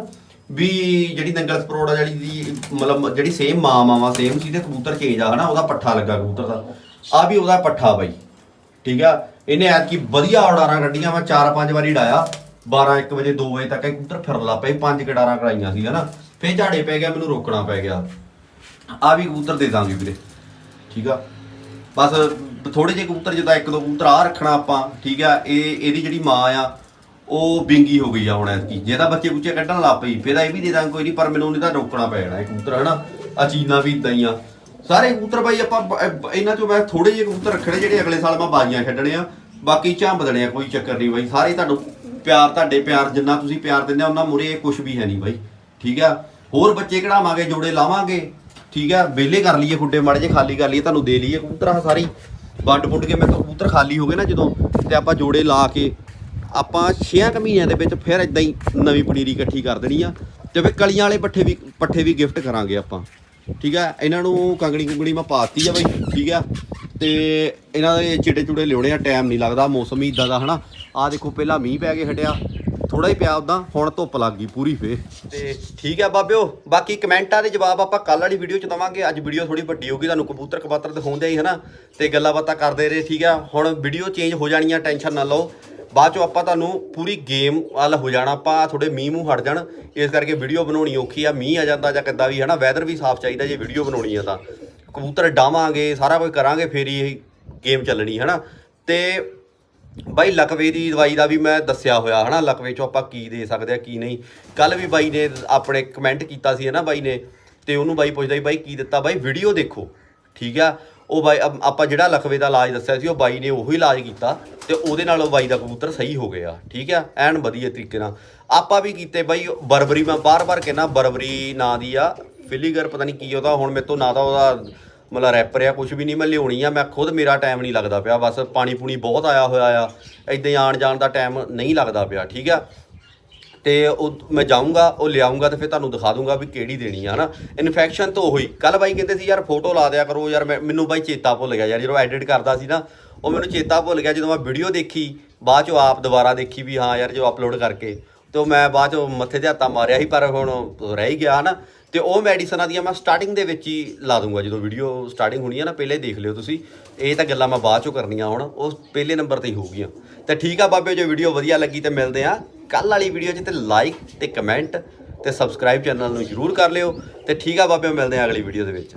ਵੀ ਜਿਹੜੀ ਨੰਗਲ ਸਪਰੋੜ ਆ ਦੀ, ਮਤਲਬ ਜਿਹੜੀ ਸੇਮ ਮਾਂ ਮਾਵਾ ਸੇਮ ਸੀ ਤੇ ਕਬੂਤਰ ਚੇਂਜ ਆ ਹਨਾ, ਉਹਦਾ ਪੱਠਾ ਲੱਗਾ ਕਬੂਤਰ ਦਾ। ਆ ਵੀ ਉਹਦਾ ਪੱਠਾ ਬਾਈ, ਠੀਕ ਆ? ਇਹਨੇ ਐਤਕੀ ਵਧੀਆ ਉਡਾਰਾਂ ਕੱਢੀਆਂ ਮੈਂ 4-5 ਵਾਰੀ ਡਾਇਆ। 12 1 ਵਜੇ 2 ਵਜੇ ਤੱਕ ਇਹ ਕਬੂਤਰ ਫਿਰਨ ਲੱਗ ਪਏ ਪੰਜ ਕਡਾਰਾਂ ਕਰਾਈਆਂ ਸੀ ਹਨਾ। ਫੇਰ ਝਾੜੇ ਪੈ ਗਿਆ, ਮੈਨੂੰ ਰੋਕਣਾ ਪੈ ਗਿਆ। ਆ ਵੀ ਕਬੂਤਰ ਦੇ ਦਾਂਗੇ ਵੀਰੇ, ਠੀਕ ਆ? ਬਸ ਥੋੜੇ ਜਿਹੇ ਕਬੂਤਰ ਜਿੱਦਾਂ ਇੱਕ ਦੋ ਕਬੂਤਰ ਆ ਰੱਖਣਾ ਆਪਾਂ, ਠੀਕ ਆ, ਇਹ, ਇਹਦੀ ਜਿਹੜੀ ਮਾਂ ਆ, ਉਹ ਬਿੰਗੀ ਹੋ ਗਈ ਆ ਹੁਣ ਐਤਕੀ। ਜੇ ਤਾਂ ਬੱਚੇ ਬੁੱਚੇ ਕੱਢਣ ਲੱਗ ਪਈ, ਫੇਰ ਇਹ ਵੀ ਦੇ ਦਾਂਗੇ, ਕੋਈ ਨਹੀਂ, ਪਰ ਮੈਨੂੰ ਨਹੀਂ ਤਾਂ ਰੋਕਣਾ ਪੈ ਜਾਣਾ ਇਹ ਕਬੂਤਰ, ਹਨਾ? ਆ ਚੀਨਾ ਵੀ ਇਦਾਂ ਹੀ ਆ। ਸਾਰੇ ਕਬੂਤਰ ਬਾਈ, ਆਪਾਂ, ਬ- ਇਹਨਾਂ ਚੋਂ ਮੈਂ ਥੋੜੇ ਜਿਹੇ ਕਬੂਤਰ ਰੱਖਣੇ ਜਿਹੜੇ ਅਗਲੇ ਸਾਲ ਮੈਂ ਬਾਜ਼ੀਆਂ ਛੱਡਣੇ ਆ। ਬਾਕੀ ਝੰਬ ਆ, ਕੋਈ ਚੱਕਰ ਨਹੀਂ ਬਾਈ। ਸਾਰੇ ਤੁਹਾਨੂੰ ਪਿਆਰ, ਤੁਹਾਡੇ ਪਿਆਰ, ਜਿੰਨਾ ਤੁਸੀਂ ਪਿਆਰ ਦਿੰਦੇ ਆ ਉਹਨਾਂ ਮੁਰੇ ਇਹ ਕੁਝ ਵੀ ਹੈ ਨਹੀਂ ਬਾਈ। ਠੀਕ ਆ? ਹੋਰ ਬੱਚੇ ਕਢਾਵਾਂਗੇ, ਜੋੜੇ ਲਾਵਾਂਗੇ। ਠੀਕ ਆ? ਵਿਹਲੇ ਕਰ ਲਈਏ, ਖੁੱਡੇ ਮਾੜੇ ਜੇ ਖਾਲੀ ਕਰ ਲਈਏ, ਤੁਹਾਨੂੰ ਦੇ ਲਈਏ ਕਬੂਤਰ ਆਹ ਸਾਰੀ। ਵੰਡ ਫੁੱਟ ਕੇ ਮੈਂ ਕਬੂਤਰ ਖਾਲੀ ਹੋ ਗਏ ਨਾ ਜਦੋਂ, ਤੇ ਆਪਾਂ ਜੋੜੇ ਲਾ ਕੇ ਆਪਾਂ 6 ਕੁ ਮਹੀਨਿਆਂ ਦੇ ਵਿੱਚ ਫਿਰ ਇਦਾਂ ਹੀ ਨਵੀਂ ਪਨੀਰੀ ਇਕੱਠੀ ਕਰ ਦੇਣੀ ਆ ਤੇ ਫਿਰ ਕਲੀਆਂ ਵਾਲੇ ਪੱਠੇ ਵੀ ਪੱਠੇ ਵੀ ਗਿਫਟ ਕਰਾਂਗੇ ਆਪਾਂ। ਠੀਕ ਆ? ਇਹਨਾਂ ਨੂੰ ਕੰਗਣੀ ਕੁੰਗਣੀ ਮੈਂ ਪਾਤੀ ਆ ਬਈ, ਠੀਕ ਆ? ਤੇ ਇਹਨਾਂ ਦੇ ਚਿੜੇ ਚੁੜੇ ਲਿਉਣੇ ਆ, ਟਾਈਮ ਨਹੀਂ ਲੱਗਦਾ, ਮੌਸਮ ਹੀ ਇਦਾਂ ਦਾ, ਹਨਾ? ਆ ਦੇਖੋ, ਪਹਿਲਾਂ ਮੀਂਹ ਪੈ ਕੇ ਹਟਿਆ। ਥੋੜਾ ਹੀ ਪਿਆ ਉਦਾਂ ਹੁਣ ਧੁੱਪ ਲੱਗ ਗਈ ਪੂਰੀ ਫੇ ਤੇ ਠੀਕ ਹੈ ਬਾਬਿਓ, ਬਾਕੀ ਕਮੈਂਟਾਂ ਦੇ ਜਵਾਬ ਆਪਾਂ ਕੱਲ ਵਾਲੀ ਵੀਡੀਓ ਚ ਦਵਾਂਗੇ। ਅੱਜ ਵੀਡੀਓ ਥੋੜੀ ਵੱਡੀ ਹੋਗੀ ਤੁਹਾਨੂੰ ਕਬੂਤਰ ਕਬਾਤਰ ਦਿਖਾਉਂਦੇ ਹੀ, ਹਨਾ? ਤੇ ਗੱਲਾਂ ਬਾਤਾਂ ਕਰਦੇ ਰਹੇ, ਠੀਕ ਆ? ਹੁਣ ਵੀਡੀਓ ਚੇਂਜ ਹੋ ਜਾਣੀ ਆ ਟੈਨਸ਼ਨ ਨਾ ਲਓ। ਬਾਅਦ ਚੋਂ ਆਪਾਂ ਤੁਹਾਨੂੰ ਪੂਰੀ ਗੇਮ ਵੱਲ ਹੋ ਜਾਣਾ। ਆਪਾਂ ਥੋੜੇ ਮੀਂਹ ਮੂੰਹ ਹਟ ਜਾਣ। ਇਸ ਕਰਕੇ ਵੀਡੀਓ ਬਣਾਉਣੀ ਔਖੀ ਆ। ਮੀਂਹ ਆ ਜਾਂਦਾ ਜਾਂ ਕਿੱਦਾਂ ਵੀ, ਹਨਾ? ਵੈਦਰ ਵੀ ਸਾਫ਼ ਚਾਹੀਦਾ ਜੇ ਵੀਡੀਓ ਬਣਾਉਣੀ ਆ ਤਾਂ। ਕਬੂਤਰ ਡਾਵਾਂਗੇ, ਸਾਰਾ ਕੁਝ ਕਰਾਂਗੇ, ਫੇਰ ਹੀ ਇਹ ਗੇਮ ਚੱਲਣੀ, ਹਨਾ? ਤੇ ਬਾਈ ਲਕਵੇ ਦੀ ਦਵਾਈ ਦਾ ਵੀ ਮੈਂ ਦੱਸਿਆ ਹੋਇਆ, ਹਨਾ ਲਕਵੇ ਚੋਂ ਆਪਾਂ ਕੀ ਦੇ ਸਕਦੇ ਆ, ਕੀ ਨਹੀਂ। ਕੱਲ ਵੀ ਬਾਈ ਨੇ ਆਪਣੇ ਕਮੈਂਟ ਕੀਤਾ ਸੀ, ਹਨਾ, ਬਾਈ ਨੇ, ਤੇ ਉਹਨੂੰ ਬਾਈ ਪੁੱਛਦਾ ਸੀ, ਬਾਈ, ਕੀ ਦਿੱਤਾ? ਬਾਈ ਵੀਡੀਓ ਦੇਖੋ, ਠੀਕ ਆ? ਉਹ ਬਾਈ ਆਪਾਂ ਜਿਹੜਾ ਲਕਵੇ ਦਾ ਇਲਾਜ ਦੱਸਿਆ ਸੀ, ਉਹ ਬਾਈ ਨੇ ਉਹੀ ਇਲਾਜ ਕੀਤਾ, ਤੇ ਉਹਦੇ ਨਾਲ ਉਹ ਬਾਈ ਦਾ ਕਬੂਤਰ ਸਹੀ ਹੋ ਗਿਆ, ਠੀਕ ਆ? ਐਨ ਵਧੀਆ ਤਰੀਕੇ ਨਾਲ। ਆਪਾਂ ਵੀ ਕੀਤੇ ਬਾਈ, ਬਰਬਰੀ, ਮੈਂ ਬਾਰ-ਬਾਰ ਕਹਿੰਦਾ, ਬਰਬਰੀ ਨਾਂ ਦੀ ਆ, ਫਿਲੀਗਰ, ਪਤਾ ਨਹੀਂ ਕੀ ਉਹਦਾ, ਹੁਣ ਮੇਰੇ ਤੋਂ ਨਾ ਤਾਂ ਉਹਦਾ ਮਤਲਬ ਰੈਪਰ ਆ ਕੁਝ ਵੀ ਨਹੀਂ, ਮੈਂ ਲਿਆਉਣੀ ਆ, ਮੈਂ ਖੁਦ ਮੇਰਾ ਟਾਈਮ ਨਹੀਂ ਲੱਗਦਾ ਪਿਆ, ਬਸ ਪਾਣੀ ਪੂਣੀ ਬਹੁਤ ਆਇਆ ਹੋਇਆ ਆ। ਇਦਾਂ ਹੀ ਆਣ ਜਾਣ ਦਾ ਟਾਈਮ ਨਹੀਂ ਲੱਗਦਾ ਪਿਆ, ਠੀਕ ਆ? ਤੇ ਉਹ ਮੈਂ ਜਾਊਂਗਾ, ਉਹ ਲਿਆਉਂਗਾ ਤੇ ਫਿਰ ਤੁਹਾਨੂੰ ਦਿਖਾ ਦੂੰਗਾ ਵੀ ਕਿਹੜੀ ਦੇਣੀ ਆ, ਹਨਾ? ਇਨਫੈਕਸ਼ਨ ਤਾਂ ਉਹੀ ਕੱਲ ਬਾਈ ਕਹਿੰਦੇ ਸੀ, ਯਾਰ ਫੋਟੋ ਲਾ ਦਿਆ ਕਰੋ, ਯਾਰ ਮੈਂ- ਮੈਨੂੰ ਬਾਈ ਚੇਤਾ ਭੁੱਲ ਗਿਆ ਯਾਰ, ਜਦੋਂ ਐਡਿਟ ਕਰਦਾ ਸੀ ਨਾ, ਉਹ ਮੈਨੂੰ ਚੇਤਾ ਭੁੱਲ ਗਿਆ, ਜਦੋਂ ਮੈਂ ਵੀਡੀਓ ਦੇਖੀ, ਬਾਅਦ ਚੋਂ ਆਪ ਦੁਬਾਰਾ ਦੇਖੀ ਵੀ ਹਾਂ ਯਾਰ, ਜੋ ਅਪਲੋਡ ਕਰਕੇ, ਤੇ ਉਹ ਮੈਂ ਬਾਅਦ ਚੋਂ ਮੱਥੇ ਤੇ ਹੱਥਾਂ ਮਾਰਿਆ ਸੀ, ਪਰ ਹੁਣ ਰਹਿ ਹੀ ਗਿਆ, ਹਨਾ? ਤੇ ਉਹ ਮੈਡੀਸਨਾਂ ਦੀਆਂ ਮੈਂ ਸਟਾਰਟਿੰਗ ਦੇ ਵਿੱਚ ਹੀ ਲਾ ਦੂੰਗਾ। ਜਦੋਂ ਵੀਡੀਓ ਸਟਾਰਟਿੰਗ ਹੋਣੀ ਆ ਨਾ, ਪਹਿਲੇ ਦੇਖ ਲਿਓ ਤੁਸੀਂ। ਇਹ ਤਾਂ ਗੱਲਾਂ ਮੈਂ ਬਾਅਦ ਚੋਂ ਕਰਨੀਆਂ ਹੁਣ। ਉਹ ਪਹਿਲੇ ਨੰਬਰ ਤੇ ਹੀ ਹੋਊਗੀਆਂ। ਤੇ ਠੀਕ ਆ ਬਾਬੇ, ਜੋ ਵੀਡੀਓ ਵਧੀਆ ਲੱਗੀ ਤੇ ਮਿਲਦੇ ਆ ਕੱਲ ਵਾਲੀ ਵੀਡੀਓ 'ਚ ਤੇ ਲਾਈਕ ਤੇ ਕਮੈਂਟ ਤੇ ਸਬਸਕ੍ਰਾਈਬ ਚੈਨਲ ਨੂੰ ਜਰੂਰ ਕਰ ਲਿਓ। ਤੇ ਠੀਕ ਆ ਬਾਬੇ, ਮਿਲਦੇ ਆ ਅਗਲੀ ਵੀਡੀਓ ਦੇ ਵਿੱਚ।